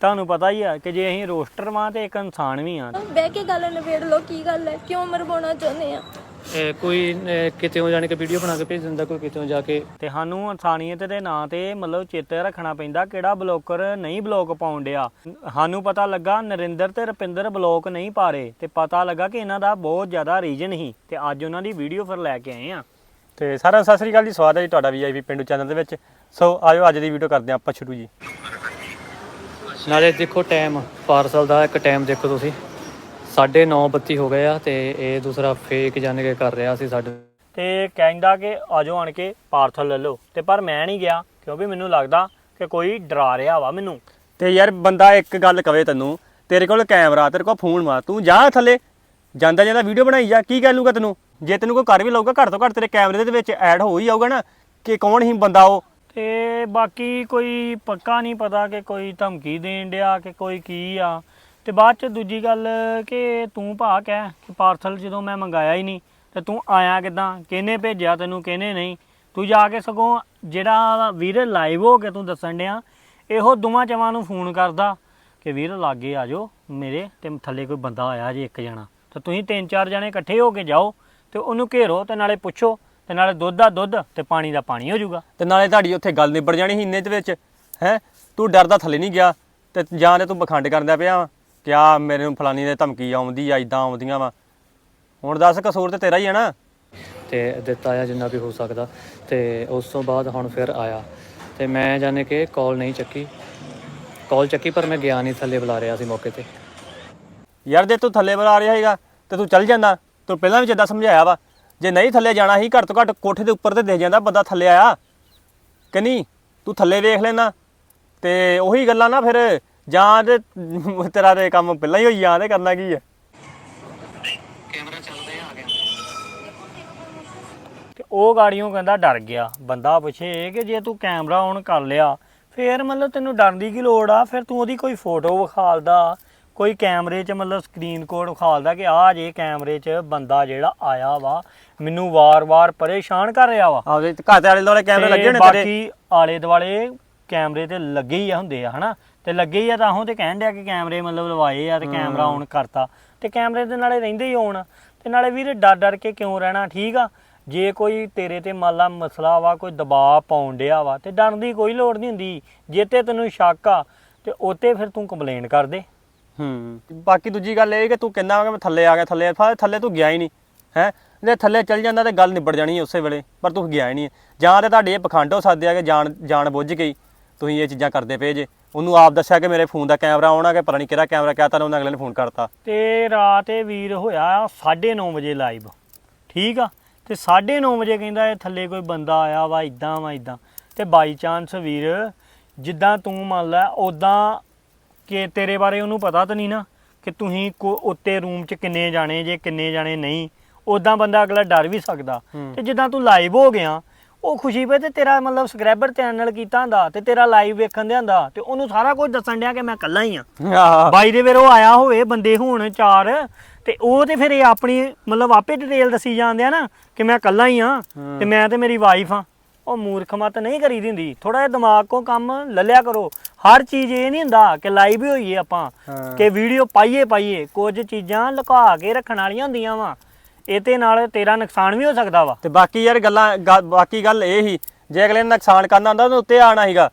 ਤੁਹਾਨੂੰ ਪਤਾ ਹੀ ਆ ਕਿ ਜੇ ਅਸੀਂ ਰੋਸਟਰ ਵਾਂ ਤੇ ਇੱਕ ਇਨਸਾਨ ਵੀ ਆ ਬਹਿ ਕੇ ਗੱਲ ਨਿਬੇੜ ਲਓ ਕੀ ਗੱਲ ਹੈ? ਕਿਉਂ ਮਰਵਾਉਣਾ ਚਾਹੁੰਦੇ ਆ? ਇਹ ਕੋਈ ਕਿਤੇੋਂ ਜਾਣ ਕੇ ਵੀਡੀਓ ਬਣਾ ਕੇ ਭੇਜ ਦਿੰਦਾ ਕੋਈ ਕਿਤੇੋਂ ਜਾ ਕੇ? ਤੇ ਸਾਨੂੰ ਇਨਸਾਨੀਅਤ ਦੇ ਨਾਂ ਤੇ ਮਤਲਬ ਚੇਤੇ ਰੱਖਣਾ ਪੈਂਦਾ ਕਿਹੜਾ ਬਲੌਕਰ ਨਹੀਂ ਬਲੌਕ ਪਾਉਣ ਡਿਆ। ਸਾਨੂੰ ਪਤਾ ਲੱਗਾ ਨਰਿੰਦਰ ਤੇ ਰਪਿੰਦਰ ਬਲੌਕ ਨਹੀਂ ਪਾ ਰਹੇ ਤੇ ਪਤਾ ਲੱਗਾ ਕਿ ਇਹਨਾਂ ਦਾ ਬਹੁਤ ਜ਼ਿਆਦਾ ਰੀਜਨ ਹੀ ਤੇ ਅੱਜ ਉਹਨਾਂ ਦੀ ਵੀਡੀਓ ਫਿਰ ਲੈ ਕੇ ਆਏ ਆ। ਤੇ ਸਾਰਿਆਂ ਨੂੰ ਸਤਿ ਸ੍ਰੀ ਅਕਾਲ ਜੀ ਸਵਾਗਤ ਹੈ ਜੀ ਤੁਹਾਡਾ ਵੀਆਈਪੀ ਪਿੰਡੂ ਚੈਨਲ ਦੇ ਵਿੱਚ। ਸੋ ਆਜੋ ਅੱਜ ਦੀ ਵੀਡੀਓ ਕਰਦੇ ਹਾਂ ਆਪਾਂ ਸ਼ੁਰੂ ਜੀ। ਨਾਲੇ ਦੇਖੋ ਟਾਈਮ ਪਾਰਸਲ ਦਾ ਇੱਕ ਟਾਈਮ ਦੇਖੋ ਤੁਸੀਂ। 9:30 ਬੱਤੀ ਹੋ ਗਏ ਆ ਤੇ ਇਹ ਦੂਸਰਾ ਫੇਕ ਜਾਣ ਕੇ ਕਰ ਰਿਹਾ ਸੀ ਸਾਡੇ। ਤੇ ਕਹਿੰਦਾ ਕਿ ਆਜੋ ਆਣ ਕੇ ਪਾਰਸਲ ਲੈ ਲਓ। ਤੇ ਪਰ ਮੈਂ ਨਹੀਂ ਗਿਆ ਕਿਉਂਕਿ ਮੈਨੂੰ ਲੱਗਦਾ ਕਿ ਕੋਈ ਡਰਾ ਰਿਹਾ ਵਾ ਮੈਨੂੰ। ਤੇ ਯਾਰ ਬੰਦਾ ਇੱਕ ਗੱਲ ਕਵੇ ਤੈਨੂੰ ਤੇਰੇ ਕੋਲ ਕੈਮਰਾ ਤੇਰੇ ਕੋਲ ਫੋਨ ਵਾ ਤੂੰ ਜਾ ਥੱਲੇ। ਜਾਂਦਾ ਜਾਂਦਾ ਵੀਡੀਓ ਬਣਾਈ ਜਾ ਕੀ ਕਹਿ ਲੂਗਾ ਤੈਨੂੰ? ਜੇ ਤੈਨੂੰ ਕੋਈ ਕਰ ਵੀ ਲਊਗਾ ਘੱਟ ਤੋਂ ਘੱਟ ਤੇਰੇ ਕੈਮਰੇ ਦੇ ਵਿੱਚ ਐਡ ਹੋ ਹੀ ਜਾਊਗਾ ਨਾ ਕਿ ਕੌਣ ਹੀ ਬੰਦਾ ਉਹ? ਤੇ ਬਾਕੀ ਕੋਈ ਪੱਕਾ ਨਹੀਂ ਪਤਾ ਕਿ ਕੋਈ ਧਮਕੀ ਦੇਣ ਡਿਆ ਕਿ ਕੋਈ ਕੀ ਆ। ਤੇ ਬਾਅਦ ਚ ਦੂਜੀ ਗੱਲ ਕਿ ਤੂੰ ਭਾ ਕਹਿ ਕਿ ਪਾਰਸਲ ਜਦੋਂ ਮੈਂ ਮੰਗਾਇਆ ਹੀ ਨਹੀਂ, ਤੇ ਤੂੰ ਆਇਆ ਕਿਦਾਂ? ਕਿਹਨੇ ਭੇਜਿਆ ਤੈਨੂੰ, ਕਿਹਨੇ ਨਹੀਂ? ਤੂੰ ਜਾ ਕੇ ਸਗੋਂ ਜਿਹੜਾ ਵੀਰ ਲਾਈਵ ਹੋ ਕੇ ਤੂੰ ਦੱਸਣ ਡਿਆ, ਇਹੋ ਦੋਵਾਂ ਚਵਾਂ ਨੂੰ ਫੋਨ ਕਰਦਾ ਕਿ ਵੀਰ ਲਾਗੇ ਆ ਜਾਓ ਮੇਰੇ ਤੇ ਥੱਲੇ ਕੋਈ ਬੰਦਾ ਆਇਆ ਜੇ ਇੱਕ ਜਣਾ। ਤਾਂ ਤੁਸੀਂ ਤਿੰਨ ਚਾਰ ਜਣੇ ਇਕੱਠੇ ਹੋ ਕੇ ਜਾਓ ਤੇ ਉਹਨੂੰ ਘੇਰੋ ਤੇ ਨਾਲੇ ਪੁੱਛੋ ਤੇ ਨਾਲੇ ਦੁੱਧ ਦਾ ਦੁੱਧ ਤੇ ਪਾਣੀ ਦਾ ਪਾਣੀ ਹੋ ਜਾਊਗਾ। ਤੇ ਨਾਲੇ ਤੁਹਾਡੀ ਉੱਥੇ ਗੱਲ ਨਿਬੜ ਜਾਣੀ ਸੀ ਇੰਨੇ ਦੇ ਵਿੱਚ ਹੈ? ਤੂੰ ਡਰਦਾ ਥੱਲੇ ਨਹੀਂ ਗਿਆ ਤੇ ਜਾਂ ਤੇ ਤੂੰ ਬਖੰਡ ਕਰਦਾ ਪਿਆ ਵਾ ਕਿ ਆ ਮੇਰੇ ਨੂੰ ਫਲਾਨੀ ਦੇ ਧਮਕੀ ਆਉਂਦੀ ਆ ਇਦਾਂ ਆਉਂਦੀਆਂ ਵਾ। ਹੁਣ ਦੱਸ ਕਸੂਰ ਤੇ ਤੇਰਾ ਹੀ ਆ ਨਾ। ਤੇ ਦਿੱਤਾ ਆ ਜਿੰਨਾ ਵੀ ਹੋ ਸਕਦਾ ਤੇ ਉਸ ਤੋਂ ਬਾਅਦ ਹੁਣ ਫਿਰ ਆਇਆ। ਤੇ ਮੈਂ ਜਾਣੇ ਕਿ ਕਾਲ ਨਹੀਂ ਚੱਕੀ। ਕਾਲ ਚੱਕੀ ਪਰ ਮੈਂ ਗਿਆ ਨਹੀਂ ਥੱਲੇ ਬੁਲਾ ਰਿਹਾ ਸੀ ਮੌਕੇ ਤੇ। ਯਾਰ ਜੇ ਤੂੰ ਥੱਲੇ ਬੁਲਾ ਰਿਹਾ ਹੈਗਾ ਤੇ ਤੂੰ ਚੱਲ ਜਾਂਦਾ। ਤੂੰ ਪਹਿਲਾਂ ਵੀ ਜਿੱਦਾਂ ਸਮਝਾਇਆ ਵਾ ਜੇ ਨਹੀਂ ਥੱਲੇ ਜਾਣਾ ਸੀ ਘੱਟ ਤੋਂ ਘੱਟ ਕੋਠੇ ਦੇ ਉੱਪਰ ਤੇ ਦੇਖ ਜਾਂਦਾ ਬੰਦਾ ਥੱਲੇ ਆਇਆ। ਕਿ ਨਹੀਂ? ਤੂੰ ਥੱਲੇ ਵੇਖ ਲੈਣਾ ਤੇ ਉਹੀ ਗੱਲਾਂ ਨਾ ਫਿਰ ਜਾਂ ਤੇ ਤੇਰਾ ਤੇ ਕੰਮ ਪਹਿਲਾਂ ਹੀ ਹੋਈ ਜਾਂ ਤੇ ਕਰਨਾ ਕੀ ਹੈ ਕੈਮਰਾ ਚੱਲਦੇ ਆ ਗਿਆ। ਤੇ ਉਹ ਗਾੜੀਆਂ ਕਹਿੰਦਾ ਡਰ ਗਿਆ। ਬੰਦਾ ਪੁੱਛੇ ਕਿ ਜੇ ਤੂੰ ਕੈਮਰਾ ਔਨ ਕਰ ਲਿਆ ਫੇਰ ਮਤਲਬ ਤੈਨੂੰ ਡਰਨ ਦੀ ਕੀ ਲੋੜ ਆ? ਫਿਰ ਤੂੰ ਉਹਦੀ ਕੋਈ ਫੋਟੋ ਵਿਖਾਲਦਾ ਕੋਈ ਕੈਮਰੇ 'ਚ ਮਤਲਬ ਸਕਰੀਨ ਕੋਡ ਵਿਖਾਲਦਾ ਕਿ ਆਹ ਜੇ ਕੈਮਰੇ 'ਚ ਬੰਦਾ ਜਿਹੜਾ ਆਇਆ ਵਾ ਮੈਨੂੰ ਵਾਰ-ਵਾਰ ਪਰੇਸ਼ਾਨ ਕਰ ਰਿਹਾ ਵਾ। ਆਪਦੇ ਘਰ ਦੇ ਆਲੇ ਦੁਆਲੇ ਕੈਮਰੇ ਲੱਗੇ ਹੋਣੇ ਤੇਰੇ? ਬਾਕੀ ਆਲੇ ਦੁਆਲੇ ਕੈਮਰੇ ਤੇ ਲੱਗੇ ਹੀ ਆ ਹੁੰਦੇ ਆ ਹਨਾ? ਤੇ ਲੱਗੇ ਹੀ ਆ ਤਾਂ ਉਹ ਤੇ ਕਹਿਣ ਡਿਆ ਕਿ ਕੈਮਰੇ ਮਤਲਬ ਲਵਾਏ ਆ ਤੇ ਕੈਮਰਾ ਔਨ ਕਰਤਾ। ਤੇ ਕੈਮਰੇ ਦੇ ਨਾਲੇ ਰਹਿੰਦੇ ਹੀ ਔਨ ਤੇ ਨਾਲੇ ਵੀਰ ਡਰ ਡਰ ਕੇ ਕਿਉਂ ਰਹਿਣਾ ਠੀਕ ਆ? ਜੇ ਕੋਈ ਤੇਰੇ ਤੇ ਮੰਨ ਲਾ ਮਸਲਾ ਵਾ ਕੋਈ ਦਬਾਅ ਪਾਉਣ ਡਿਆ ਵਾ ਤੇ ਡਰਨ ਦੀ ਕੋਈ ਲੋੜ ਨਹੀਂ ਹੁੰਦੀ। ਜੇ ਤੇ ਤੈਨੂੰ ਸ਼ੱਕ ਆ ਤੇ ਉਤੇ ਫਿਰ ਤੂੰ ਕੰਪਲੇਨ ਕਰ ਦੇ। ਹੂੰ ਬਾਕੀ ਦੂਜੀ ਗੱਲ ਇਹ ਕਿ ਤੂੰ ਕਹਿੰਦਾ ਵਾ ਕਿ ਮੈਂ ਥੱਲੇ ਆ ਗਿਆ ਥੱਲੇ ਥੱਲੇ ਤੂੰ ਗਿਆ ਹੀ ਨਹੀਂ ਹੈ? ਜੇ ਥੱਲੇ ਚੱਲ ਜਾਂਦਾ ਤੇ ਗੱਲ ਨਿਬੜ ਜਾਣੀ ਸੀ ਉਸੇ ਵੇਲੇ, ਪਰ ਤੂੰ ਗਿਆ ਹੀ ਨਹੀਂ। ਹੈ ਜਾਂ ਤੇ ਤੁਹਾਡੇ ਇਹ ਪਖੰਡ ਹੋ ਸਕਦੇ ਆ ਕਿ ਜਾਣ ਜਾਣ ਬੁੱਝ ਕੇ ਹੀ ਤੁਸੀਂ ਇਹ ਚੀਜ਼ਾਂ ਕਰਦੇ ਪਏ ਜੇ। ਉਹਨੂੰ ਆਪ ਦੱਸਿਆ ਕਿ ਮੇਰੇ ਫੋਨ ਦਾ ਕੈਮਰਾ ਆਉਣਾ ਕਿ ਪਤਾ ਨਹੀਂ ਕਿਹੜਾ ਕੈਮਰਾ ਕਿਹਾ, ਤਾਂ ਉਹਨੇ ਅਗਲੇ ਨੇ ਫੋਨ ਕਰਤਾ। ਤੇ ਰਾਤ ਇਹ ਵੀਰ ਹੋਇਆ 9:30 ਵਜੇ ਲਾਈਵ ਠੀਕ ਆ? ਤੇ 9:30 ਵਜੇ ਕਹਿੰਦਾ ਇਹ ਥੱਲੇ ਕੋਈ ਬੰਦਾ ਆਇਆ ਵਾ, ਇਦਾਂ ਵਾ, ਇਦਾਂ। ਤੇ ਬਾਈ ਚਾਂਸ ਵੀਰ, ਜਿੱਦਾਂ ਤੂੰ ਮੰਨ ਲੈ ਉਦਾਂ ਕਿ ਤੇਰੇ ਬਾਰੇ ਉਹਨੂੰ ਪਤਾ ਤਾਂ ਨਹੀਂ ਨਾ ਕਿ ਤੁਸੀਂ ਕੋ- ਉੱਤੇ ਰੂਮ 'ਚ ਕਿੰਨੇ ਜਾਣੇ ਜੇ, ਕਿੰਨੇ ਜਾਣੇ ਨਹੀਂ। ਉਦਾਂ ਬੰਦਾ ਅਗਲਾ ਡਰ ਵੀ ਸਕਦਾ। ਤੇ ਜਿੱਦਾਂ ਤੂੰ ਲਾਈਵ ਹੋ ਗਿਆ ਉਹ ਖੁਸ਼ੀ ਪਏ ਤੇ ਤੇਰਾ ਮਤਲਬ ਸਕ੍ਰੈਬਰ ਚੈਨਲ ਕੀਤਾ ਹੁੰਦਾ ਤੇ ਤੇਰਾ ਲਾਈਵ ਵੇਖਣ ਦੇ ਹੁੰਦਾ ਤੇ ਉਹਨੂੰ ਸਾਰਾ ਕੁਝ ਦੱਸਣ ਡਿਆ ਕਿ ਮੈਂ ਇਕੱਲਾ ਹੀ ਆ। ਬਾਈ ਦੇ ਵੇਰ ਉਹ ਆਇਆ ਹੋਵੇ ਬੰਦੇ ਹੋਣ ਚਾਰ ਤੇ ਉਹ ਤੇ ਫਿਰ ਇਹ ਆਪਣੀ ਮਤਲਬ ਆਪੇ ਡਿਟੇਲ ਦੱਸੀ ਜਾਂਦੇ ਆ ਨਾ ਕਿ ਮੈਂ ਇਕੱਲਾ ਹੀ ਆ ਤੇ ਮੈਂ ਤੇ ਮੇਰੀ ਵਾਈਫ ਆ। ਉਹ ਮੂਰਖ ਮਤ ਨਹੀਂ ਕਰੀ ਦਿੰਦੀ। ਥੋੜਾ ਜਿਹਾ ਦਿਮਾਗ ਕੋ ਕੰਮ ਲੱਲਿਆ ਕਰੋ। ਹਰ ਚੀਜ਼ ਇਹ ਨਹੀਂ ਹੁੰਦਾ ਕਿ ਲਾਈਵ ਹੀ ਹੋਈਏ ਆਪਾਂ। ਕਿ ਵੀਡੀਓ ਪਾਈਏ ਪਾਈਏ ਕੁਝ ਚੀਜ਼ਾਂ ਲੁਕਾ ਕੇ ਰੱਖਣ ਵਾਲੀਆਂ ਹੁੰਦੀਆਂ ਵਾ। ਇਹਦੇ ਨਾਲ ਤੇਰਾ ਨੁਕਸਾਨ ਵੀ ਹੋ ਸਕਦਾ ਵਾ। ਤੇ ਬਾਕੀ ਯਾਰ ਗੱਲਾਂ ਗਾ- ਬਾਕੀ ਗੱਲ ਇਹ ਹੀ ਜੇ ਅਗਲੇ ਨੇ ਨੁਕਸਾਨ ਕਰਨਾ ਹੁੰਦਾ ਤਾਂ ਉੱਤੇ ਆਣਾ ਸੀਗਾ।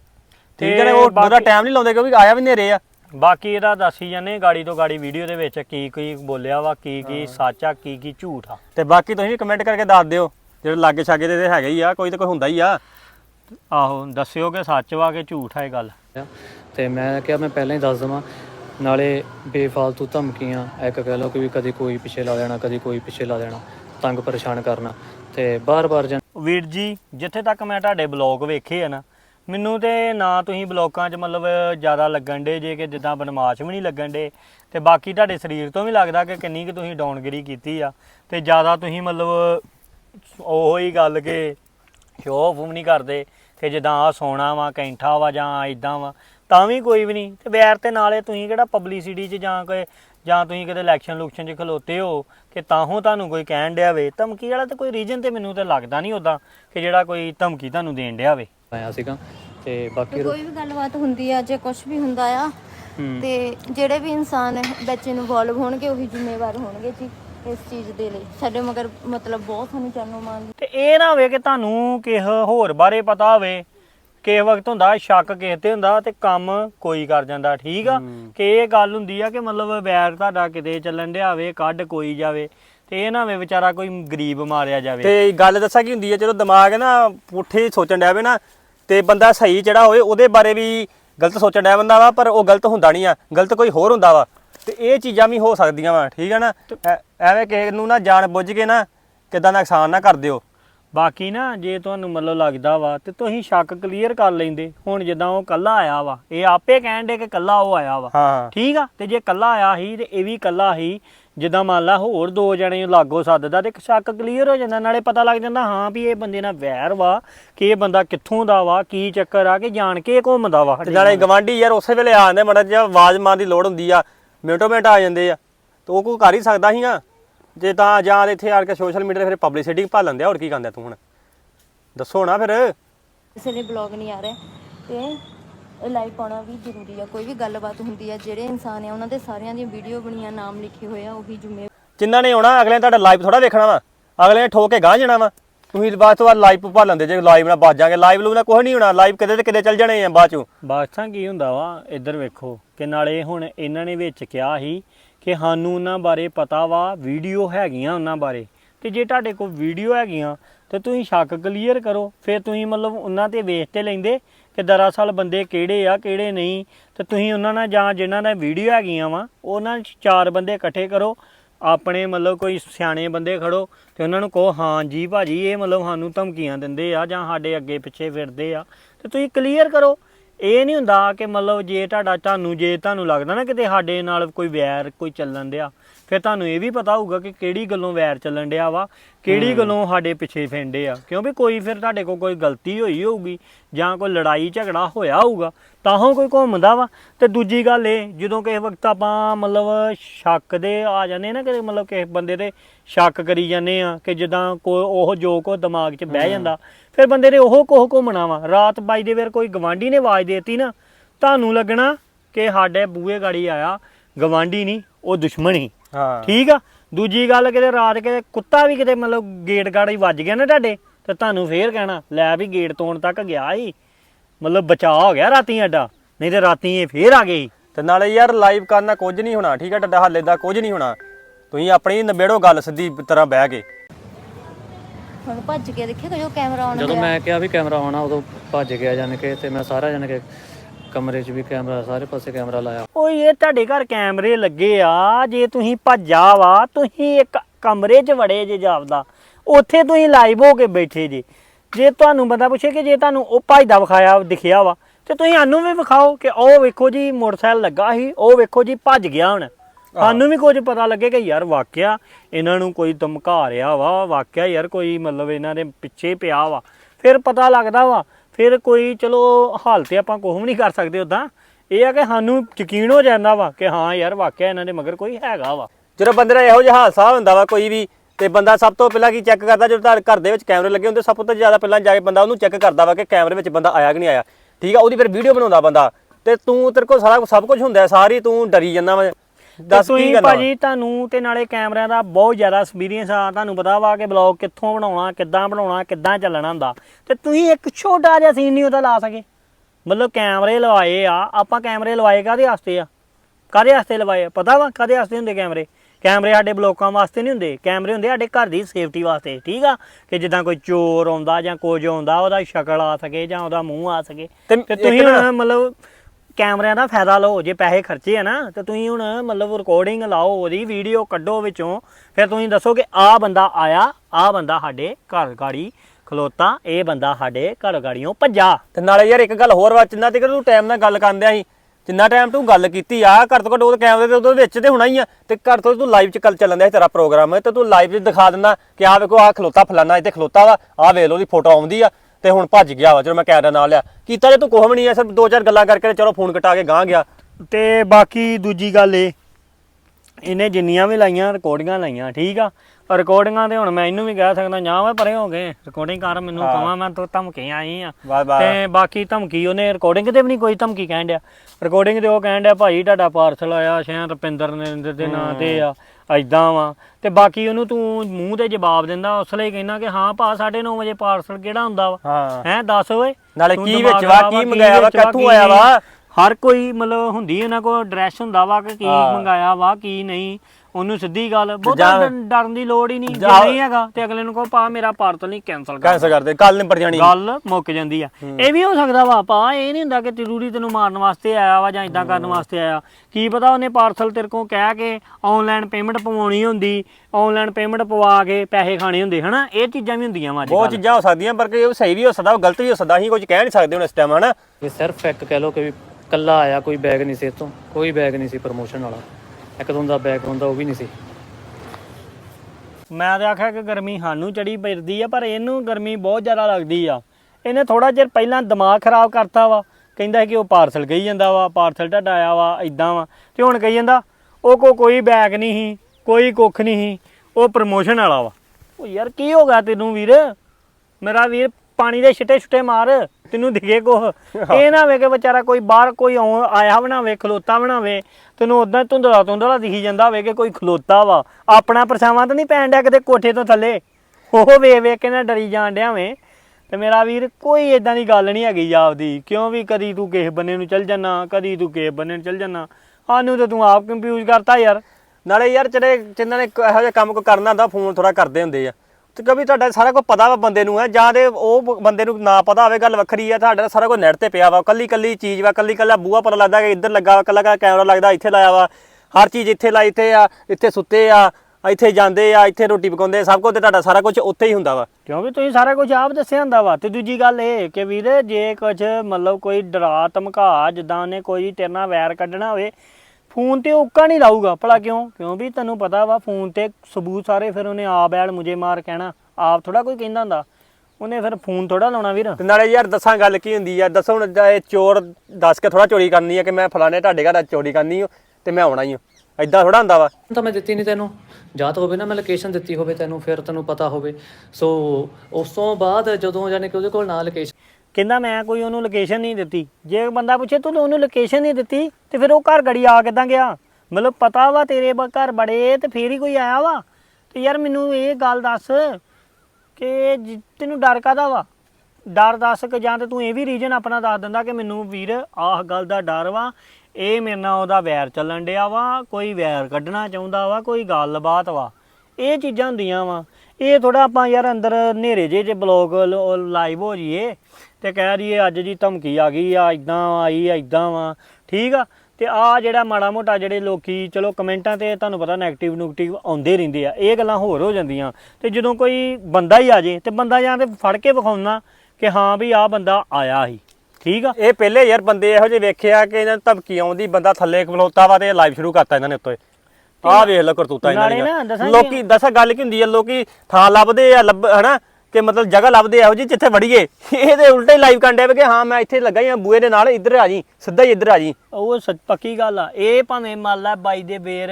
ਠੀਕ ਹੈ ਨਾ ਉਹ ਉਹਦਾ ਬਾਕੀ- ਟਾਈਮ ਨਹੀਂ ਲਾਉਂਦੇ ਕਿਉਂਕਿ ਆਇਆ ਵੀ ਨੇਰੇ ਆ। ਬਾਕੀ ਇਹਦਾ ਦੱਸੀ ਜਾਂਦੇ ਗਾੜੀ ਤੋਂ ਗਾੜੀ ਵੀਡੀਓ ਦੇ ਵਿੱਚ ਕੀ ਕੀ ਬੋਲਿਆ ਵਾ ਕੀ ਕੀ ਸੱਚ ਆ ਕੀ ਕੀ ਝੂਠ ਆ। ਤੇ ਬਾਕੀ ਤੁਸੀਂ ਵੀ ਕਮੈਂਟ ਕਰਕੇ ਦੱਸ ਦਿਓ ਜਿਹੜੇ ਲਾਗੇ ਛਾਗੇ ਦੇ ਤੇ ਹੈਗੇ ਹੀ ਆ ਕੋਈ ਤਾਂ ਕੋਈ ਹੁੰਦਾ ਹੀ ਆ। ਆਹੋ ਦੱਸਿਓ ਕਿ ਸੱਚ ਵਾ ਕਿ ਝੂਠ ਆ ਇਹ ਗੱਲ। ਤੇ ਮੈਂ ਕਿਹਾ ਮੈਂ ਪਹਿਲਾਂ ਹੀ ਦੱਸ ਦਵਾਂ ਨਾਲੇ ਬੇਫਾਲਤੂ ਧਮਕੀਆਂ ਇੱਕ ਕਹਿ ਲਓ ਕਿ ਵੀ ਕਦੇ ਕੋਈ ਪਿੱਛੇ ਲਾ ਦੇਣਾ, ਕਦੇ ਕੋਈ ਪਿੱਛੇ ਲਾ ਦੇਣਾ, ਤੰਗ ਪਰੇਸ਼ਾਨ ਕਰਨਾ ਤੇ ਬਾਰ-ਬਾਰ ਜਨ ਵੀਰ ਜੀ, ਜਿੱਥੇ ਤੱਕ ਮੈਂ ਤੁਹਾਡੇ ਬਲੌਗ ਵੇਖੇ ਆ ਨਾ, ਮੈਨੂੰ ਤੇ ਨਾ ਤੁਸੀਂ ਬਲੌਗਾਂ 'ਚ ਮਤਲਬ ਜ਼ਿਆਦਾ ਲੱਗਣ ਡੇ ਜੇ ਕਿ ਜਿੱਦਾਂ ਬਦਮਾਸ਼ ਵੀ ਨਹੀਂ ਲੱਗਣ ਡੇ ਤੇ ਬਾਕੀ ਤੁਹਾਡੇ ਸਰੀਰ ਤੋਂ ਵੀ ਲੱਗਦਾ ਕਿ ਕਿੰਨੀ ਕਿ ਤੁਸੀਂ ਡਾਊਨਗਰੀ ਕੀਤੀ ਆ, ਤੇ ਜ਼ਿਆਦਾ ਤੁਸੀਂ ਮਤਲਬ ਉਹੋ ਹੀ ਗੱਲ ਕਿ ਸ਼ੋਅ ਆਫ ਨਹੀਂ ਕਰਦੇ, ਕਿ ਜਿੱਦਾਂ ਆ ਸੋਨਾ ਵਾ, ਕੈਂਠਾ ਵਾ ਜਾਂ ਇਦਾਂ ਵਾ ਤਾਂ ਵੀ ਕੋਈ ਵੀ ਨਹੀਂ। ਤੇ ਬੈਰ ਤੇ ਨਾਲੇ ਤੁਸੀਂ ਕਿਹੜਾ ਪਬਲਿਸਿਟੀ 'ਚ ਜਾਂ ਕੋਈ ਜਾਂ ਤੁਸੀਂ ਕਿਤੇ ਇਲੈਕਸ਼ਨ ਲੁਕਸ਼ਨ 'ਚ ਖਲੋਤੇ ਹੋ ਕਿ ਤਾਂ ਹੋ ਤੁਹਾਨੂੰ ਕੋਈ ਕਹਿਣ ਡਿਆ ਵੇ। ਧਮਕੀ ਵਾਲਾ ਤੇ ਕੋਈ ਰੀਜਨ ਤੇ ਮੈਨੂੰ ਤੇ ਲੱਗਦਾ ਨਹੀਂ ਉਦਾਂ ਕਿ ਜਿਹੜਾ ਕੋਈ ਧਮਕੀ ਤੁਹਾਨੂੰ ਦੇਣ ਡਿਆ ਵੇ। ਆਇਆ ਸੀਗਾ ਤੇ ਬਾਕੀ ਕੋਈ ਵੀ ਗੱਲਬਾਤ ਹੁੰਦੀ ਆ ਜੇ ਕੁਝ ਵੀ ਹੁੰਦਾ ਆ। ਤੇ ਜਿਹੜੇ ਵੀ ਇਨਸਾਨ ਵਿੱਚ ਇਨਵੋਲਵ ਹੋਣਗੇ ਉਹੀ ਜ਼ਿੰਮੇਵਾਰ ਹੋਣਗੇ ਜੀ ਇਸ ਚੀਜ਼ ਦੇ ਲਈ। ਸਾਡੇ ਮਗਰ ਮਤਲਬ ਬਹੁਤ ਸਾਨੂੰ ਜਾਨੋਂ ਮਾਨ ਤੇ ਇਹ ਨਾ ਹੋਵੇ ਕਿ ਤੁਹਾਨੂੰ ਕਿਸੇ ਹੋਰ ਬਾਰੇ ਪਤਾ ਹੋਵੇ ਕਿਸੇ ਵਕਤ ਹੁੰਦਾ ਸ਼ੱਕ ਕਿਸੇ ਤੇ ਹੁੰਦਾ ਤੇ ਕੰਮ ਕੋਈ ਕਰ ਜਾਂਦਾ ਠੀਕ ਆ? ਕਿ ਇਹ ਗੱਲ ਹੁੰਦੀ ਆ ਕਿ ਮਤਲਬ ਵੈਰ ਤੁਹਾਡਾ ਕਿਤੇ ਚੱਲਣ ਡਿਆ ਹੋਵੇ ਕੱਢ ਕੋਈ ਜਾਵੇ ਤੇ ਇਹ ਨਾ ਹੋਵੇ ਵਿਚਾਰਾ ਕੋਈ ਗਰੀਬ ਮਾਰਿਆ ਜਾਵੇ। ਤੇ ਗੱਲ ਦੱਸਾਂ ਕੀ ਹੁੰਦੀ ਹੈ ਜਦੋਂ ਦਿਮਾਗ ਨਾ ਪੁੱਠੇ ਸੋਚਣ ਡਿਆ ਵੇ ਨਾ ਤੇ ਬੰਦਾ ਸਹੀ ਜਿਹੜਾ ਹੋਵੇ ਉਹਦੇ ਬਾਰੇ ਵੀ ਗਲਤ ਸੋਚਣ ਡਿਆ ਬੰਦਾ ਵਾ ਪਰ ਉਹ ਗਲਤ ਹੁੰਦਾ ਨਹੀਂ ਆ ਗਲਤ ਕੋਈ ਹੋਰ ਹੁੰਦਾ ਵਾ। ਤੇ ਇਹ ਚੀਜ਼ਾਂ ਵੀ ਹੋ ਸਕਦੀਆਂ ਵਾ ਠੀਕ ਹੈ ਨਾ? ਐਵੇਂ ਕਿਸੇ ਨੂੰ ਨਾ ਜਾਣ ਬੁੱਝ ਕੇ ਨਾ ਕਿਦਾਂ ਨੁਕਸਾਨ ਨਾ ਕਰ ਦਿਓ। ਬਾਕੀ ਨਾ ਜੇ ਤੁਹਾਨੂੰ ਮਤਲਬ ਲੱਗਦਾ ਵਾ ਤੇ ਤੁਸੀਂ ਸ਼ੱਕ ਕਲੀਅਰ ਕਰ ਲੈਂਦੇ। ਹੁਣ ਜਿੱਦਾਂ ਉਹ ਕੱਲਾ ਆਇਆ ਵਾ ਇਹ ਆਪੇ ਕਹਿਣ ਦੇ ਕਿ ਕੱਲਾ ਉਹ ਆਇਆ ਵਾ। ਹਾਂ। ਠੀਕ ਆ? ਤੇ ਜੇ ਕੱਲਾ ਆਇਆ ਸੀ ਤੇ ਇਹ ਵੀ ਕੱਲਾ ਸੀ ਜਿੱਦਾਂ ਮੰਨ ਲਾ ਹੋਰ ਦੋ ਜਣੇ ਲਾਗੋ ਸੱਦਦਾ ਤੇ ਸ਼ੱਕ ਕਲੀਅਰ ਹੋ ਜਾਂਦਾ ਨਾਲੇ ਪਤਾ ਲੱਗ ਜਾਂਦਾ ਹਾਂ ਵੀ ਇਹ ਬੰਦੇ ਨਾਲ ਵੈਰ ਵਾ ਕਿ ਇਹ ਬੰਦਾ ਕਿੱਥੋਂ ਦਾ ਵਾ ਕੀ ਚੱਕਰ ਆ ਕਿ ਜਾਣ ਕੇ ਇਹ ਘੁੰਮਦਾ ਵਾ ਤੇ ਨਾਲੇ ਗਵਾਂਢੀ ਯਾਰ ਉਸੇ ਵੇਲੇ ਆ ਜਾਂਦੇ ਮੜਾ ਜਿਹਾ ਆਵਾਜ਼ ਮਾਰਨ ਦੀ ਲੋੜ ਹੁੰਦੀ ਆ ਮਿੰਟੋ ਮਿੰਟ ਆ ਜਾਂਦੇ ਆ। ਤੇ ਉਹ ਕੋਈ ਕਰ ਹੀ ਸਕਦਾ ਸੀਗਾ। ਜੇ ਤਾਂ ਜਾਂ ਇੱਥੇ ਆ ਕੇ ਸੋਸ਼ਲ ਮੀਡੀਆ ਤੇ ਫਿਰ ਪਬਲਿਸਿਟੀ ਭਾਲਣ ਦਿਆ ਹੋਰ ਕੀ ਕਰਦਾ ਤੂੰ ਹੁਣ? ਦੱਸੋ ਨਾ ਫਿਰ। ਕਿਸੇ ਲਈ ਬਲੌਗ ਨਹੀਂ ਆ ਰਿਹਾ ਤੇ ਲਾਈਵ ਪਾਉਣਾ ਵੀ ਜ਼ਰੂਰੀ ਆ ਕੋਈ ਵੀ ਗੱਲਬਾਤ ਹੁੰਦੀ ਆ ਜਿਹੜੇ ਇਨਸਾਨ ਆ ਉਹਨਾਂ ਦੇ ਸਾਰਿਆਂ ਦੀਆਂ ਵੀਡੀਓ ਬਣੀਆਂ ਨਾਮ ਲਿਖੇ ਹੋਏ ਆ ਉਹੀ ਜ਼ਿੰਮੇ ਜਿਨ੍ਹਾਂ ਨੇ ਆਉਣਾ ਅਗਲੇ ਨੇ ਤੁਹਾਡਾ ਲਾਈਵ ਥੋੜਾ ਵੇਖਣਾ ਵਾ। ਅਗਲੇ ਨੇ ਠੋਕ ਕੇ ਗਾਂ ਜਾਣਾ ਵਾ। ਤੁਸੀਂ ਬਾਅਦ ਤੋਂ ਬਾਅਦ ਲਾਈਵ ਭਾਲਣ ਦੇ ਜੇ ਲਾਈਵ ਨਾਲ ਬਾਜ ਜਾਗੇ ਲਾਈਵ ਲੂ ਨਾਲ ਕੁਝ ਨਹੀਂ ਹੋਣਾ। ਲਾਈਵ ਕਿਤੇ ਤੇ ਕਿਤੇ ਚੱਲ ਜਾਣੇ ਆ ਬਾਅਦ ਚੋਂ। ਬਾਦਸ਼ਾਹ ਕੀ ਹੁੰਦਾ ਵਾ? ਇੱਧਰ ਵੇਖੋ ਕਿ ਨਾਲੇ ਹੁਣ ਇਹਨਾਂ ਨੇ ਵਿੱਚ ਕਿਹਾ ਸੀ ਕਿ ਸਾਨੂੰ ਉਹਨਾਂ ਬਾਰੇ ਪਤਾ ਵਾ ਵੀਡੀਓ ਹੈਗੀਆਂ ਉਹਨਾਂ ਬਾਰੇ। ਤੇ ਜੇ ਤੁਹਾਡੇ ਕੋਲ ਵੀਡੀਓ ਹੈਗੀਆਂ, ਤੇ ਤੁਸੀਂ ਸ਼ੱਕ ਕਲੀਅਰ ਕਰੋ। ਫਿਰ ਤੁਸੀਂ ਮਤਲਬ ਉਹਨਾਂ ਤੇ ਵੇਖ ਤੇ ਲੈਂਦੇ ਕਿ ਦਰਅਸਲ ਬੰਦੇ ਕਿਹੜੇ ਆ, ਕਿਹੜੇ ਨਹੀਂ। ਤੇ ਤੁਸੀਂ ਉਹਨਾਂ ਨਾਲ ਜਾਂ ਜਿਨ੍ਹਾਂ ਨਾਲ ਵੀਡੀਓ ਹੈਗੀਆਂ ਵਾ, ਉਹਨਾਂ 'ਚ ਚਾਰ ਬੰਦੇ ਇਕੱਠੇ ਕਰੋ। ਆਪਣੇ ਮਤਲਬ ਕੋਈ ਸਿਆਣੇ ਬੰਦੇ ਖੜੋ ਤੇ ਉਹਨਾਂ ਨੂੰ ਕਹੋ, ਹਾਂ ਜੀ ਭਾਜੀ, ਇਹ ਮਤਲਬ ਸਾਨੂੰ ਧਮਕੀਆਂ ਦਿੰਦੇ ਆ ਜਾਂ ਸਾਡੇ ਅੱਗੇ ਪਿੱਛੇ ਫਿਰਦੇ ਆ। ਤੇ ਤੁਸੀਂ ਕਲੀਅਰ ਕਰੋ। ਇਹ ਨਹੀਂ ਹੁੰਦਾ ਕਿ ਮਤਲਬ ਜੇ ਤੁਹਾਡਾ ਤੁਹਾਨੂੰ ਜੇ ਤੁਹਾਨੂੰ ਲੱਗਦਾ ਨਾ ਕਿਤੇ ਸਾਡੇ ਨਾਲ ਕੋਈ ਵੈਰ ਕੋਈ ਚੱਲਣ ਡਿਆ ਫਿਰ ਤੁਹਾਨੂੰ ਇਹ ਵੀ ਪਤਾ ਹੋਊਗਾ ਕਿ ਕਿਹੜੀ ਗੱਲੋਂ ਵੈਰ ਚੱਲਣ ਡਿਆ ਵਾ ਕਿਹੜੀ ਗੱਲੋਂ ਸਾਡੇ ਪਿੱਛੇ ਫੈਂਡੇ ਆ। ਕਿਉਂਕਿ ਕੋਈ ਫਿਰ ਤੁਹਾਡੇ ਕੋਲ ਕੋਈ ਗਲਤੀ ਹੋਈ ਹੋਊਗੀ ਜਾਂ ਕੋਈ ਲੜਾਈ ਝਗੜਾ ਹੋਇਆ ਹੋਊਗਾ ਤਾਂਹੋਂ ਕੋਈ ਘੁੰਮਦਾ ਵਾ। ਤੇ ਦੂਜੀ ਗੱਲ ਇਹ ਜਦੋਂ ਕਿਸੇ ਵਕਤ ਆਪਾਂ ਮਤਲਬ ਸ਼ੱਕ ਦੇ ਆ ਜਾਂਦੇ ਨਾ ਕਿ ਮਤਲਬ ਕਿਸੇ ਬੰਦੇ ਤੇ ਸ਼ੱਕ ਕਰੀ ਜਾਂਦੇ ਆ ਕਿ ਜਿੱਦਾਂ ਕੋ ਉਹ ਜੋ ਕੋ ਦਿਮਾਗ 'ਚ ਬਹਿ ਜਾਂਦਾ ਫਿਰ ਬੰਦੇ ਦੇ ਉਹ ਕੋਹ ਘੁੰਮਣਾ ਵਾ। ਰਾਤ ਬਾਈ ਦੇ ਵੇਰ ਕੋਈ ਗਵਾਂਢੀ ਨੇ ਆਵਾਜ਼ ਦੇਤੀ ਨਾ ਤੁਹਾਨੂੰ ਲੱਗਣਾ ਕਿ ਸਾਡੇ ਬੂਹੇ ਗਾੜੀ ਆਇਆ ਗਵਾਂਢੀ ਨਹੀਂ ਉਹ ਦੁਸ਼ਮਣ ਹੀ। ਹਾਂ। ਠੀਕ ਆ? ਦੂਜੀ ਗੱਲ ਕਿਤੇ ਰਾਤ ਕਿਤੇ ਕੁੱਤਾ ਵੀ ਕਿਤੇ ਮਤਲਬ ਗੇਟ ਗਾੜੀ ਵੱਜ ਗਿਆ ਨਾ ਤੁਹਾਡੇ ਤੇ ਤੁਹਾਨੂੰ ਫੇਰ ਕਹਿਣਾ ਲੈ ਵੀ ਗੇਟ ਤੋੜਨ ਤੱਕ ਗਿਆ ਹੀ ਮਤਲਬ ਬਚਾਅ ਹੋ ਗਿਆ ਰਾਤੀ ਸਾਡਾ ਨਹੀਂ ਤੇ ਰਾਤੀ ਇਹ ਫੇਰ ਆ ਗਈ। ਤੇ ਨਾਲੇ ਯਾਰ ਲਾਈਵ ਕਰਨਾ ਕੁਝ ਨਹੀਂ ਹੋਣਾ ਠੀਕ ਹੈ ਤੁਹਾਡਾ ਹਾਲੇ ਦਾ ਕੁਝ ਨਹੀਂ ਹੋਣਾ। ਤੁਸੀਂ ਆਪਣੀ ਨਿਬੇੜੋ ਗੱਲ ਸਿੱਧੀ ਤਰ੍ਹਾਂ ਬਹਿ ਕੇ। ਹੁਣ ਭੱਜ ਕੇ ਦੇਖਿਆ ਕਿ ਜੋ ਕੈਮਰਾ ਆਨ ਜਦੋਂ ਮੈਂ ਕਿਹਾ ਵੀ ਕੈਮਰਾ ਆਉਣਾ ਉਦੋਂ ਭੱਜ ਗਿਆ ਜਾਨ ਕੇ ਤੇ ਮੈਂ ਸਾਰਾ ਜਾਨ ਕੇ ਕਮਰੇ 'ਚ ਵੀ ਕੈਮਰਾ ਸਾਰੇ ਪਾਸੇ ਕੈਮਰਾ ਲਾਇਆ। ਓਏ ਇਹ ਤੁਹਾਡੇ ਘਰ ਕੈਮਰੇ ਲੱਗੇ ਆ ਜੇ ਤੁਸੀਂ ਭੱਜਾ ਵਾ ਤੁਸੀਂ ਇੱਕ ਕਮਰੇ 'ਚ ਵੜੇ ਜੇ ਜਾਪਦਾ ਉੱਥੇ ਤੁਸੀਂ ਲਾਈਵ ਹੋ ਕੇ ਬੈਠੇ ਜੇ। ਜੇ ਤੁਹਾਨੂੰ ਬੰਦਾ ਪੁੱਛੇ ਕਿ ਜੇ ਤੁਹਾਨੂੰ ਉਹ ਭੱਜਦਾ ਵਿਖਾਇਆ ਦਿਖਿਆ ਵਾ ਤੇ ਤੁਸੀਂ ਸਾਨੂੰ ਵੀ ਵਿਖਾਓ ਕਿ ਉਹ ਵੇਖੋ ਜੀ ਮੋਟਰਸਾਈਕਲ ਲੱਗਾ ਸੀ ਉਹ ਵੇਖੋ ਜੀ ਭੱਜ ਗਿਆ ਹੁਣ। ਸਾਨੂੰ ਵੀ ਕੁਝ ਪਤਾ ਲੱਗੇ ਕਿ ਯਾਰ ਵਾਕਿਆ ਇਹਨਾਂ ਨੂੰ ਕੋਈ ਧਮਕਾ ਰਿਹਾ ਵਾ ਵਾਕਿਆ ਯਾਰ ਕੋਈ ਮਤਲਬ ਇਹਨਾਂ ਦੇ ਪਿੱਛੇ ਪਿਆ ਵਾ। ਫਿਰ ਪਤਾ ਲੱਗਦਾ ਵਾ ਫਿਰ ਕੋਈ ਚਲੋ ਹਾਲ ਤੇ ਆਪਾਂ ਕੁਝ ਵੀ ਨਹੀਂ ਕਰ ਸਕਦੇ ਉਦਾਂ ਇਹ ਆ ਕਿ ਸਾਨੂੰ ਯਕੀਨ ਹੋ ਜਾਂਦਾ ਵਾ ਕਿ ਹਾਂ ਯਾਰ ਵਾਕਿਆ ਇਹਨਾਂ ਦੇ ਮਗਰ ਕੋਈ ਹੈਗਾ ਵਾ। ਜਦੋਂ ਬੰਦੇ ਦਾ ਇਹੋ ਜਿਹਾ ਹਾਦਸਾ ਹੁੰਦਾ ਵਾ ਕੋਈ ਵੀ ਤੇ ਬੰਦਾ ਸਭ ਤੋਂ ਪਹਿਲਾਂ ਕੀ ਚੈੱਕ ਕਰਦਾ ਜਦੋਂ ਤੁਹਾਡੇ ਘਰ ਦੇ ਵਿੱਚ ਕੈਮਰੇ ਲੱਗੇ ਹੁੰਦੇ ਸਭ ਤੋਂ ਜ਼ਿਆਦਾ ਪਹਿਲਾਂ ਜਾ ਕੇ ਬੰਦਾ ਉਹਨੂੰ ਚੈੱਕ ਕਰਦਾ ਵਾ ਕਿ ਕੈਮਰੇ ਵਿੱਚ ਬੰਦਾ ਆਇਆ ਕਿ ਨਹੀਂ ਆਇਆ। ਠੀਕ ਆ ਉਹਦੀ ਫਿਰ ਵੀਡੀਓ ਬਣਾਉਂਦਾ ਬੰਦਾ। ਤੇ ਤੂੰ ਤੇਰੇ ਕੋਲ ਸਾਰਾ ਸਭ ਕੁਝ ਹੁੰਦਾ ਸਾਰੀ ਤੂੰ ਡਰੀ ਜਾਂਦਾ ਵਾ। ਦੱਸ ਕੀ ਕਰਨਾ? ਭਾਜੀ ਤੁਹਾਨੂੰ ਤੇ ਨਾਲੇ ਕੈਮਰਿਆਂ ਦਾ ਬਹੁਤ ਜ਼ਿਆਦਾ ਐਕਸਪੀਰੀਅੰਸ ਆ। ਤੁਹਾਨੂੰ ਪਤਾ ਵਾ ਕਿ ਬਲੌਗ ਕਿੱਥੋਂ ਬਣਾਉਣਾ ਕਿੱਦਾਂ ਬਣਾਉਣਾ ਕਿੱਦਾਂ ਚੱਲਣਾ ਹੁੰਦਾ। ਤੇ ਤੁਸੀਂ ਇੱਕ ਛੋਟਾ ਜਿਹਾ ਸੀਨ ਨਹੀਂ ਉਹਦਾ ਲਾ ਸਕੇ। ਮਤਲਬ ਕੈਮਰੇ ਲਵਾਏ ਆ ਆਪਾਂ ਕੈਮਰੇ ਲਵਾਏ ਕਾਦੇ ਵਾਸਤੇ ਆ? ਕਾਦੇ ਵਾਸਤੇ ਲਵਾਏ? ਪਤਾ ਵਾ ਕਾਦੇ ਵਾਸਤੇ ਹੁੰਦੇ ਕੈਮਰੇ? ਕੈਮਰੇ ਸਾਡੇ ਬਲੋਕਾਂ ਵਾਸਤੇ ਨਹੀਂ ਹੁੰਦੇ ਕੈਮਰੇ ਹੁੰਦੇ ਸਾਡੇ ਘਰ ਦੀ ਸੇਫਟੀ ਵਾਸਤੇ ਠੀਕ ਆ? ਕਿ ਜਿੱਦਾਂ ਕੋਈ ਚੋਰ ਆਉਂਦਾ ਜਾਂ ਕੁਝ ਆਉਂਦਾ ਉਹਦਾ ਸ਼ਕਲ ਆ ਸਕੇ ਜਾਂ ਉਹਦਾ ਮੂੰਹ ਆ ਸਕੇ। ਤੇ ਤੁਸੀਂ ਹੁਣ ਮਤਲਬ ਕੈਮਰਿਆਂ ਦਾ ਫਾਇਦਾ ਲਓ ਜੇ ਪੈਸੇ ਖਰਚੇ ਆ ਨਾ ਤੇ ਤੁਸੀਂ ਹੁਣ ਮਤਲਬ ਰਿਕਾਰਡਿੰਗ ਲਾਓ ਉਹਦੀ ਵੀਡੀਓ ਕੱਢੋ ਵਿੱਚੋਂ ਫਿਰ ਤੁਸੀਂ ਦੱਸੋ ਕਿ ਆਹ ਬੰਦਾ ਆਇਆ ਆਹ ਬੰਦਾ ਸਾਡੇ ਘਰ ਗਾੜੀ ਖਲੋਤਾ ਇਹ ਬੰਦਾ ਸਾਡੇ ਘਰ ਗਾੜੀਆਂ ਭੱਜਾ। ਤੇ ਨਾਲੇ ਯਾਰ ਇੱਕ ਗੱਲ ਹੋਰ ਵਾ ਜਿੰਨਾ ਤੱਕ ਤੂੰ ਟਾਈਮ ਨਾਲ ਗੱਲ ਕਰਦਿਆ ਸੀ ਜਿੰਨਾ ਟਾਈਮ ਤੂੰ ਗੱਲ ਕੀਤੀ ਆ ਘੱਟ ਤੋਂ ਘੱਟ ਉਹ ਕੈਮਰੇ ਤੇ ਉਹਦੇ ਵਿੱਚ ਤੇ ਹੋਣਾ ਹੀ ਆ। ਤੇ ਘੱਟ ਤੋਂ ਤੂੰ ਲਾਈਵ ਚ ਕੱਲ ਚੱਲਣ ਦਿਆ ਤੇਰਾ ਪ੍ਰੋਗਰਾਮ ਤੇ ਤੂੰ ਲਾਈਵ 'ਚ ਦਿਖਾ ਦਿੰਦਾ ਕਿ ਆਹ ਵੇਖੋ, ਆਹ ਖਲੋਤਾ ਫਲਾਨਾ ਇੱਥੇ ਖਲੋਤਾ ਵਾ, ਆਹ ਵੇਖ ਲਓ ਉਹਦੀ ਫੋਟੋ ਆਉਂਦੀ ਆ ਤੇ ਹੁਣ ਭੱਜ ਗਿਆ ਵਾ, ਚਲੋ ਮੈਂ ਕੈਮਰਾ ਨਾਲ ਲਿਆ। ਕੀਤਾ ਜੇ ਤੂੰ ਕੁਛ ਵੀ ਨਹੀਂ ਆ, ਸਿਰਫ ਦੋ ਚਾਰ ਗੱਲਾਂ ਕਰਕੇ ਚਲੋ ਫੋਨ ਕਟਾ ਕੇ ਗਾਂ ਗਿਆ। ਤੇ ਬਾਕੀ ਦੂਜੀ ਗੱਲ ਇਹ, ਇਹਨੇ ਜਿੰਨੀਆਂ ਵੀ ਲਾਈਆਂ ਰਿਕਾਰਡਿੰਗਾਂ ਲਾਈਆਂ, ਠੀਕ ਆ? ਰਿਕਾਰਡਿੰਗਾਂ ਤੇ ਹੁਣ ਮੈਂ ਇਹਨੂੰ ਵੀ ਕਹਿ ਸਕਦਾ ਜਾਂ ਮੈਂ ਪਰੇ ਹੋ ਗਏ। ਰਿਕਾਰਡਿੰਗ ਕਰ ਮੈਨੂੰ ਕਹਾਂ ਮੈਂ ਤੂੰ ਧਮਕੀ ਆਈ ਆ। ਵਾਹ ਵਾਹ ਤੇ ਬਾਕੀ ਧਮਕੀ ਉਹਨੇ ਰਿਕਾਰਡਿੰਗ ਤੇ ਵੀ ਨਹੀਂ ਕੋਈ ਧਮਕੀ ਕਹਿਣ ਡਿਆ। ਰਿਕਾਰਡਿੰਗ ਤੇ ਉਹ ਕਹਿਣ ਡਿਆ ਭਾਈ ਤੁਹਾਡਾ ਪਾਰਸਲ ਆਇਆ ਸ਼ਹਿਰ ਰੁਪਿੰਦਰ ਨੇ ਦੇ ਨਾਂ ਤੇ ਆ ਐਦਾਂ ਵਾ। ਤੇ ਬਾਕੀ ਉਹਨੂੰ ਤੂੰ ਮੂੰਹ ਤੇ ਜਵਾਬ ਦਿੰਦਾ ਉਸ ਲਈ ਕਹਿਣਾ ਕਿ ਹਾਂ ਭਾ 9:30 ਵਜੇ ਪਾਰਸਲ ਕਿਹੜਾ ਹੁੰਦਾ ਵਾ? ਹਾਂ। ਦੱਸ ਓਏ। ਨਾਲੇ ਕੀ ਵਿੱਚ ਵਾ, ਕੀ ਮੰਗਾਇਆ ਵਾ, ਕਿੱਥੋਂ ਆਇਆ। ਵਾ? ਹਰ ਕੋਈ ਮਤਲਬ ਹੁੰਦੀ ਉਹਨਾਂ ਕੋਲ ਐਡਰੈਸ ਹੁੰਦਾ ਵਾ ਕਿ ਕੀ। ਮੰਗਾਇਆ ਵਾ ਕੀ ਨਹੀਂ। ਉਹਨੂੰ ਸਿੱਧੀ ਗੱਲ ਬਹੁਤਾ ਡਰ- ਡਰਨ ਦੀ ਲੋੜ ਹੀ ਨਹੀਂ ਜੇ ਨਹੀਂ ਹੈਗਾ ਤੇ ਅਗਲੇ ਨੂੰ ਕਹੋ ਭਾ ਮੇਰਾ ਪਾਰਸਲ ਨਹੀਂ ਕੈਨਸਲ ਕਰ ਕੈਂਸਲ ਕਰਦੇ ਕੱਲ ਨਿਬੜ ਜਾਣੀ। ਗੱਲ ਮੁੱਕ ਜਾਂਦੀ ਆ। ਇਹ ਵੀ ਹੋ ਸਕਦਾ ਵਾ ਪਾ ਇਹ ਨਹੀਂ ਹੁੰਦਾ ਕਿ ਜ਼ਰੂਰੀ ਤੈਨੂੰ ਮਾਰਨ ਵਾਸਤੇ ਆਇਆ ਵਾ ਜਾਂ ਇਦਾਂ ਕਰਨ ਵਾਸਤੇ ਆਇਆ। ਕੀ ਪਤਾ ਉਹਨੇ ਪਾਰਸਲ ਤੇਰੇ ਕੋਲ ਕਹਿ ਕੇ ਆਨਲਾਈਨ ਪੇਮੈਂਟ ਪਵਾਉਣੀ ਹੁੰਦੀ ਆਨਲਾਈਨ ਪੇਮੈਂਟ ਪਵਾ ਕੇ ਪੈਸੇ ਖਾਣੇ ਹੁੰਦੇ ਹਨਾ? ਇਹ ਚੀਜ਼ਾਂ ਵੀ ਹੁੰਦੀਆਂ ਵਾ ਅੱਜ ਬਹੁਤ ਚੀਜ਼ਾਂ ਹੋ ਸਕਦੀਆਂ ਪਰ ਕਿ ਉਹ ਸਹੀ ਵੀ ਹੋ ਸਕਦਾ ਉਹ ਗਲਤ ਵੀ ਹੋ ਸਕਦਾ ਅਸੀਂ ਕੁਝ ਕਹਿ ਨਹੀਂ ਸਕਦੇ ਹੁਣ ਇਸ ਟਾਈਮ ਹਨਾ? ਇਹ ਸਿਰਫ ਇੱਕ ਕਹਿ ਲਓ ਕਿ ਵੀ ਕੱਲਾ ਆਇਆ ਕੋਈ ਬੈਗ ਨਹੀਂ ਸੀ ਇਹ ਤੋਂ ਕੋਈ ਬੈਗ ਨਹੀਂ ਸੀ ਪ੍ਰਮੋਸ਼ਨ ਵਾਲਾ। ਇੱਕ ਤੋਂ ਦਾ ਬੈਗ ਹੁੰਦਾ, ਉਹ ਵੀ ਨਹੀਂ ਸੀ। ਮੈਂ ਤੇ ਆਖਿਆ ਕਿ ਗਰਮੀ ਸਾਨੂੰ ਚੜੀ ਫਿਰਦੀ ਆ, ਪਰ ਇਹਨੂੰ ਗਰਮੀ ਬਹੁਤ ਜ਼ਿਆਦਾ ਲੱਗਦੀ ਆ। ਇਹਨੇ ਥੋੜਾ ਚਿਰ ਪਹਿਲਾਂ ਦਿਮਾਗ ਖਰਾਬ ਕਰਤਾ ਵਾ, ਕਹਿੰਦਾ ਕਿ ਉਹ ਪਾਰਸਲ ਕਹੀ ਜਾਂਦਾ ਵਾ ਪਾਰਸਲ ਤੁਹਾਡਾ ਆਇਆ ਵਾ ਇਦਾਂ ਵਾ। ਤੇ ਹੁਣ ਕਹੀ ਜਾਂਦਾ, ਉਹ ਕੋ ਕੋਈ ਬੈਗ ਨਹੀਂ ਸੀ, ਕੋਈ ਕੁੱਖ ਨਹੀਂ ਸੀ, ਉਹ ਪ੍ਰਮੋਸ਼ਨ ਵਾਲਾ ਵਾ। ਉਹ ਯਾਰ, ਕੀ ਹੋ ਗਿਆ ਤੈਨੂੰ ਵੀਰ? ਮੇਰਾ ਵੀਰ ਪਾਣੀ ਦੇ ਛਿੱਟੇ ਛੁੱਟੇ ਮਾਰ। ਤੈਨੂੰ ਦਿਖੇ ਕੁਛ। ਇਹ ਨਾ ਵੇ ਕਿ ਵਿਚਾਰਾ ਕੋਈ ਬਾਹਰ ਕੋਈ ਆਉਂ- ਆਇਆ ਬਣਾਵੇ, ਖਲੋਤਾ ਬਣਾਵੇ, ਤੈਨੂੰ ਉਦਾਂ ਧੁੰਦਲਾ ਧੁੰਦਲਾ ਦਿਖੀ ਜਾਂਦਾ ਹੋਵੇ ਕਿ ਕੋਈ ਖਲੋਤਾ ਵਾ। ਆਪਣਾ ਪਰਛਾਵਾਂ ਤਾਂ ਨਹੀਂ ਪੈਣ ਡਿਆ ਕਿਤੇ ਕੋਠੇ ਤੋਂ ਥੱਲੇ। ਉਹ ਵੇ ਵੇ ਕੇ ਨਾ ਡਰੀ ਜਾਣ ਡਿਆ ਵੇ। ਤੇ ਮੇਰਾ ਵੀਰ, ਕੋਈ ਇਦਾਂ ਦੀ ਗੱਲ ਨਹੀਂ ਹੈਗੀ ਆਪਦੀ। ਕਿਉਂ ਵੀ ਕਦੀ ਤੂੰ ਕਿਸੇ ਬੰਨੇ ਨੂੰ ਚੱਲ ਜਾਣਾ ਕਦੀ ਤੂੰ ਕਿਸੇ ਬੰਨੇ ਨੂੰ ਚੱਲ ਜਾਣਾ ਸਾਨੂੰ ਤਾਂ ਤੂੰ ਆਪ ਕੰਫਿਊਜ਼ ਕਰਤਾ ਯਾਰ। ਨਾਲੇ ਯਾਰ ਜਿਹੜੇ ਜਿਨ੍ਹਾਂ ਨੇ ਇਹੋ ਜਿਹਾ ਕੰਮ ਕੋ ਕਰਨਾ ਹੁੰਦਾ, ਫੋਨ ਥੋੜਾ ਕਰਦੇ ਹੁੰਦੇ ਆ। ਤੇ ਕभी ਤੁਹਾਡਾ ਸਾਰਾ ਕੁਝ ਪਤਾ ਵਾ ਬੰਦੇ ਨੂੰ ਹੈ ਜਾਂ ਤੇ ਉਹ ਬ- ਬੰਦੇ ਨੂੰ ਨਾ ਪਤਾ ਹੋਵੇ ਗੱਲ ਵੱਖਰੀ ਆ ਤੁਹਾਡਾ ਸਾਰਾ ਕੁਝ ਨੈਟ ਤੇ ਪਿਆ ਵਾ ਕੱਲੀ ਕੱਲੀ ਚੀਜ਼ ਵਾ ਕੱਲੀ ਕੱਲਾ ਬੂਹਾ ਪਤਾ ਲੱਗਦਾ ਕਿ ਇੱਧਰ ਲੱਗਾ ਵਾ ਕੱਲਾ ਕੱਲਾ ਕੈਮਰਾ ਲੱਗਦਾ ਇੱਥੇ ਲਾਇਆ ਵਾ ਹਰ ਚੀਜ਼ ਇੱਥੇ ਲਾਈ ਇੱਥੇ ਆ ਇੱਥੇ ਸੁੱਤੇ ਆ ਇੱਥੇ ਜਾਂਦੇ ਆ ਇੱਥੇ ਰੋਟੀ ਪਕਾਉਂਦੇ ਆ, ਸਭ ਕੁਝ ਤੇ ਤੁਹਾਡਾ ਸਾਰਾ ਕੁਝ ਉੱਥੇ ਹੀ ਹੁੰਦਾ ਵਾ। ਕਿਉਂਕਿ ਤੁਸੀਂ ਸਾਰਾ ਕੁਝ ਆਪ ਦੱਸਿਆ ਹੁੰਦਾ ਵਾ ਤੇ ਦੂਜੀ ਗੱਲ ਇਹ ਕਿ ਵੀਰੇ ਜੇ ਕੁਝ ਮਤਲਬ ਕੋਈ ਡਰਾ ਧਮਕਾ ਜਿੱਦਾਂ ਉਹਨੇ ਕੋਈ ਤੇਰੇ ਨਾਲ ਵੈਰ ਕੱਢਣਾ ਹੋਵੇ ਫੋਨ ਤੇ ਉੱਕਾ ਨਹੀਂ ਲਾਊਗਾ। ਭਲਾ ਕਿਉਂ? ਕਿਉਂ ਵੀ ਤੈਨੂੰ ਪਤਾ ਵਾ ਫੋਨ ਤੇ ਸਬੂਤ ਸਾਰੇ ਫਿਰ ਉਹਨੇ ਆ ਬੈਲ ਮੁਝੇ ਮਾਰ ਕਹਿਣਾ। ਆਪ ਥੋੜਾ ਕੋਈ ਕਹਿੰਦਾ ਹੁੰਦਾ। ਉਹਨੇ ਫਿਰ ਫੋਨ ਥੋੜਾ ਲਾਉਣਾ ਵੀਰ। ਤੇ ਨਾਲੇ ਯਾਰ ਦੱਸਾਂ ਗੱਲ ਕੀ ਹੁੰਦੀ ਆ। ਦੱਸੋ ਹੁਣ ਜੇ ਚੋਰ ਦੱਸ ਕੇ ਥੋੜਾ ਚੋਰੀ ਕਰਨੀ ਆ ਕਿ ਮੈਂ ਫਲਾਣੇ ਤੁਹਾਡੇ ਘਰ ਅੱਜ ਚੋਰੀ ਕਰਨੀ ਓ ਤੇ ਮੈਂ ਆਉਣਾ ਹੀ ਓ ਐਦਾਂ ਥੋੜਾ ਹੁੰਦਾ ਵਾ। ਤਾਂ ਮੈਂ ਦਿੱਤੀ ਨਹੀਂ ਤੈਨੂੰ। ਜਾਂ ਤਾਂ ਹੋਵੇ ਨਾ ਮੈਂ ਲੋਕੇਸ਼ਨ ਦਿੱਤੀ ਹੋਵੇ ਤੈਨੂੰ ਫਿਰ ਤੈਨੂੰ ਪਤਾ ਹੋਵੇ। ਸੋ ਉਸ ਤੋਂ ਬਾਅਦ ਜਦੋਂ ਜਾਨੇ ਕਿ ਉਹਦੇ ਕੋਲ ਨਾ ਲੋਕੇਸ਼ਨ ਕਹਿੰਦਾ ਮੈਂ ਕੋਈ ਉਹਨੂੰ ਲੋਕੇਸ਼ਨ ਨਹੀਂ ਦਿੱਤੀ। ਜੇ ਬੰਦਾ ਪੁੱਛੇ ਤੂੰ ਉਹਨੂੰ ਲੋਕੇਸ਼ਨ ਨਹੀਂ ਦਿੱਤੀ, ਤੇ ਫਿਰ ਉਹ ਘਰ ਗੜੀ ਆ ਕਿੱਦਾਂ ਗਿਆ? ਮਤਲਬ ਪਤਾ ਵਾ ਤੇਰੇ ਬ- ਘਰ ਬੜੇ ਤੇ ਫੇਰ ਹੀ ਕੋਈ ਆਇਆ ਵਾ? ਤੇ ਯਾਰ ਮੈਨੂੰ ਇਹ ਗੱਲ ਦੱਸ ਕਿ ਜ- ਤੈਨੂੰ ਡਰ ਕਾਦਾ ਵਾ? ਡਰ ਦੱਸ ਕਿ ਜਾਂ ਤੇ ਤੂੰ ਇਹ ਵੀ ਰੀਜਨ ਆਪਣਾ ਦੱਸ ਦਿੰਦਾ ਕਿ ਮੈਨੂੰ ਵੀਰ ਆਹ ਗੱਲ ਦਾ ਡਰ ਵਾ, ਇਹ ਮੇਰੇ ਨਾਲ ਉਹਦਾ ਵੈਰ ਚੱਲਣ ਡਿਆ ਵਾ, ਕੋਈ ਵੈਰ ਕੱਢਣਾ ਚਾਹੁੰਦਾ ਵਾ, ਕੋਈ ਗੱਲਬਾਤ ਵਾ। ਇਹ ਚੀਜ਼ਾਂ ਹੁੰਦੀਆਂ ਵਾ। ਇਹ ਥੋੜਾ ਆਪਾਂ ਯਾਰ ਅੰਦਰ ਹਨੇਰੇ ਜੇ ਜੇ ਬਲੌਗ ਲਾਈਵ ਹੋ ਜਾਈਏ ਤੇ ਕਹਿ ਦਈਏ ਅੱਜ ਦੀ ਧਮਕੀ ਆ ਗਈ ਆ ਇਦਾਂ ਆਈ ਆ ਇਦਾਂ ਵਾ। ਠੀਕ ਆ? ਤੇ ਆ ਜਿਹੜਾ ਮਾੜਾ ਮੋਟਾ ਜਿਹੜੇ ਲੋਕੀ ਚਲੋ ਕਮੈਂਟਾਂ ਤੇ ਤੁਹਾਨੂੰ ਪਤਾ 네ਗੇਟਿਵ ਨੈਗੇਟਿਵ ਆਉਂਦੇ ਰਹਿੰਦੇ ਆ ਇਹ ਗੱਲਾਂ ਹੋਰ ਹੋ ਜਾਂਦੀਆਂ। ਤੇ ਜਦੋਂ ਕੋਈ ਬੰਦਾ ਹੀ ਆ ਜੇ ਤੇ ਬੰਦਾ ਜਾਂ ਤੇ ਫੜ ਕੇ ਵਿਖਾਉਣਾ ਕਿ ਹਾਂ ਵੀ ਆ ਬੰਦਾ ਆਇਆ ਸੀ। ਠੀਕ ਆ? ਇਹ ਪਹਿਲੇ ਯਾਰ ਬੰਦੇ ਇਹੋ ਜਿਹੇ ਵੇਖਿਆ ਕਿ ਇਹਨਾਂ ਨੂੰ ਧਮਕੀ ਆਉਂਦੀ ਬੰਦਾ ਥੱਲੇ ਖਲੋਤਾ ਵਾ ਤੇ ਲਾਈਵ ਸ਼ੁਰੂ ਕਰਤਾ ਇਹਨਾਂ ਨੇ ਉੱਤੇ। ਆਹ ਵੇਖ ਲਓ ਕਰਤੂਤਾ ਇਹਨਾਂ ਨਾ ਲੋਕੀ ਦੱਸਾਂ ਗੱਲ ਕੀ ਹੁੰਦੀ ਆ ਲੋਕੀ ਥਾਂ ਲੱਭਦੇ ਆ ਲੱਭ ਹਨਾ? ਕਿ ਮਤਲਬ ਜਗ੍ਹਾ ਲੱਭਦੇ ਆ ਇਹੋ ਜਿਹੀ ਜਿੱਥੇ ਵੜੀਏ। ਇਹ ਤੇ ਉਲਟਾ ਹੀ ਲਾਈਵ ਕੰਡੇ ਵੇ ਕਿ ਹਾਂ ਮੈਂ ਇੱਥੇ ਲੱਗਾ ਹੀ ਆ ਬੂਏ ਦੇ ਨਾਲ ਇੱਧਰ ਆ ਜੀ ਸਿੱਧਾ ਹੀ ਇੱਧਰ ਆ ਜੀ। ਉਹ ਸੱਚ ਪੱਕੀ ਗੱਲ ਆ ਇਹ ਭਾਵੇਂ ਮੰਨ ਲੈ ਬਾਈ ਦੇ ਬੇਰ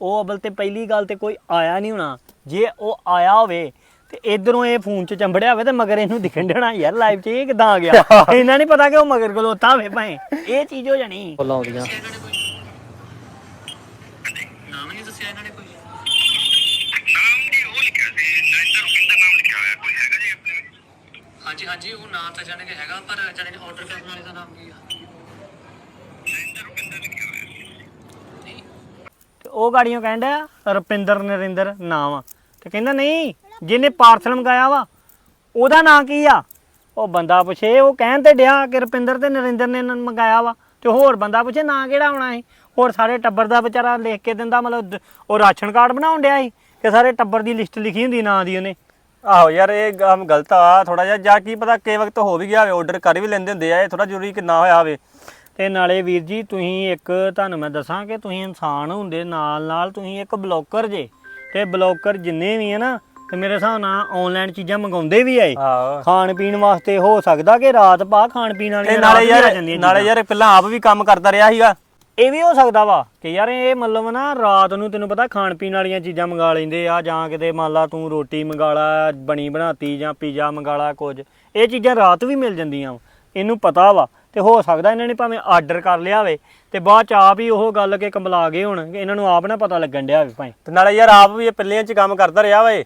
ਉਹ ਅਬਲ ਤੇ ਪਹਿਲੀ ਗੱਲ ਤੇ ਕੋਈ ਆਇਆ ਨਹੀਂ ਹੋਣਾ। ਜੇ ਉਹ ਆਇਆ ਹੋਵੇ ਤੇ ਇਧਰੋਂ ਇਹ ਫੋਨ 'ਚ ਚੰਬੜਿਆ ਹੋਵੇ ਤੇ ਮਗਰ ਇਹਨੂੰ ਦਿਖਣ ਦੇਣਾ ਯਾਰ ਲਾਈਵ 'ਚ ਇਹ ਕਿਦਾਂ ਆ ਗਿਆ? ਇਹਨਾਂ ਨਹੀਂ ਪਤਾ ਕਿ ਉਹ ਮਗਰ ਖਲੋਤਾ ਹੋਵੇ ਭਾਵੇਂ। ਇਹ ਚੀਜ਼ ਹੋ ਜਾਣੀ। ਕੋਲਾਂ ਆਉਂਦੀਆਂ ਹਾਂਜੀ ਹਾਂਜੀ ਉਹ ਨਾਂ ਤਾਂ ਜਾਣੇ ਕਿ ਹੈਗਾ ਪਰ ਜਾਣੇ ਆਰਡਰ ਕਰਨ ਵਾਲੇ ਦਾ ਨਾਮ ਕੀ ਆ? ਤੇ ਉਹ ਗਾੜੀਆਂ ਕਹਿੰਦਾ ਰੁਪਿੰਦਰ ਨਰਿੰਦਰ ਨਾਮ। ਆ ਤੇ ਕਹਿੰਦਾ ਨਹੀਂ ਜਿਹਨੇ ਪਾਰਸਲ ਮੰਗਾਇਆ ਵਾ ਉਹਦਾ ਨਾਂ ਕੀ ਆ? ਉਹ ਬੰਦਾ ਪੁੱਛੇ ਉਹ ਕਹਿਣ ਤੇ ਡਿਆ ਕਿ ਰੁਪਿੰਦਰ ਤੇ ਨਰਿੰਦਰ ਨੇ ਨ- ਮੰਗਾਇਆ ਵਾ ਤੇ ਹੋਰ ਬੰਦਾ ਪੁੱਛੇ ਨਾਂ ਕਿਹੜਾ ਹੋਣਾ ਸੀ? ਹੋਰ ਸਾਰੇ ਟੱਬਰ ਦਾ ਵਿਚਾਰਾ ਲਿਖ ਕੇ ਦਿੰਦਾ ਮਤਲਬ ਦ- ਉਹ ਰਾਸ਼ਨ ਕਾਰਡ ਬਣਾਉਣ ਡਿਆ ਸੀ ਕਿ ਸਾਰੇ ਟੱਬਰ ਦੀ ਲਿਸਟ ਲਿਖੀ ਹੁੰਦੀ ਨਾਂ ਦੀ ਉਹਨੇ। ਆਹੋ ਯਾਰ ਇਹ ਕੰਮ ਗਲਤ ਆ ਥੋੜਾ ਜਿਹਾ ਜਾਂ ਕੀ ਪਤਾ ਕਿ ਵਕਤ ਹੋ ਵੀ ਗਿਆ ਹੋਵੇ ਆਰਡਰ ਕਰ ਵੀ ਲੈਂਦੇ ਹੁੰਦੇ ਆ ਇਹ ਥੋੜਾ ਜ਼ਰੂਰੀ ਕਿ ਨਾ ਹੋਇਆ ਹੋਵੇ। ਤੇ ਨਾਲੇ ਵੀਰ ਜੀ ਤੁਸੀਂ ਇੱਕ ਤੁਹਾਨੂੰ ਮੈਂ ਦੱਸਾਂ ਕਿ ਤੁਸੀਂ ਇਨਸਾਨ ਹੁੰਦੇ ਨਾਲ ਨਾਲ ਤੁਸੀਂ ਇੱਕ ਬਲੌਕਰ ਜੇ ਤੇ ਬਲੌਕਰ ਜਿੰਨੇ ਵੀ ਹੈ ਨਾ ਤੇ ਮੇਰੇ ਹਿਸਾਬ ਨਾਲ ਆਨਲਾਈਨ ਚੀਜ਼ਾਂ ਮੰਗਾਉਂਦੇ ਵੀ ਆਏ ਆਹੋ। ਖਾਣ ਪੀਣ ਵਾਸਤੇ ਹੋ ਸਕਦਾ ਕਿ ਰਾਤ ਪਾ ਖਾਣ ਪੀਣ ਤੇ ਵਾਲੀਆਂ ਨਾਲੇ ਰਾਤ ਵੀ ਆ ਯਾਰ ਜਾਂਦੀਆਂ ਨਾਲੇ ਚੀਜ਼ਾਂ। ਯਾਰ ਪਹਿਲਾਂ ਆਪ ਵੀ ਕੰਮ ਕਰਦਾ ਰਿਹਾ ਸੀਗਾ। ਇਹ ਵੀ ਹੋ ਸਕਦਾ ਵਾ ਕਿ ਯਾਰ ਇਹ ਮਤਲਬ ਨਾ ਰਾਤ ਨੂੰ ਤੈਨੂੰ ਪਤਾ ਖਾਣ ਪੀਣ ਵਾਲੀਆਂ ਚੀਜ਼ਾਂ ਮੰਗਾ ਲੈਂਦੇ ਆ ਜਾਂ ਕਿਤੇ ਮੰਨ ਲਾ ਤੂੰ ਰੋਟੀ ਮੰਗਾ ਲਾ ਬਣੀ ਬਣਾਤੀ ਜਾਂ ਪੀਜ਼ਾ ਮੰਗਾ ਲਾ ਕੁਝ ਇਹ ਚੀਜ਼ਾਂ ਰਾਤ ਵੀ ਮਿਲ ਜਾਂਦੀਆਂ ਵਾ। ਇਹਨੂੰ ਪਤਾ ਵਾ ਤੇ ਹੋ ਸਕਦਾ ਇਹਨਾਂ ਨੇ ਭਾਵੇਂ ਆਰਡਰ ਕਰ ਲਿਆ ਹੋਵੇ ਤੇ ਬਾਅਦ ਚ ਆਪ ਹੀ ਉਹ ਗੱਲ ਕੇ ਕੰਬਲਾ ਗਏ ਹੋਣ ਕਿ ਇਹਨਾਂ ਨੂੰ ਆਪ ਨਾ ਪਤਾ ਲੱਗਣ ਡਿਆ ਹੋਵੇ ਭਾਵੇਂ ਤੇ ਨਾਲੇ ਯਾਰ ਆਪ ਵੀ ਇਹ ਪਿੱਲਿਆਂ 'ਚ ਕੰਮ ਕਰਦਾ ਰਿਹਾ ਵੇ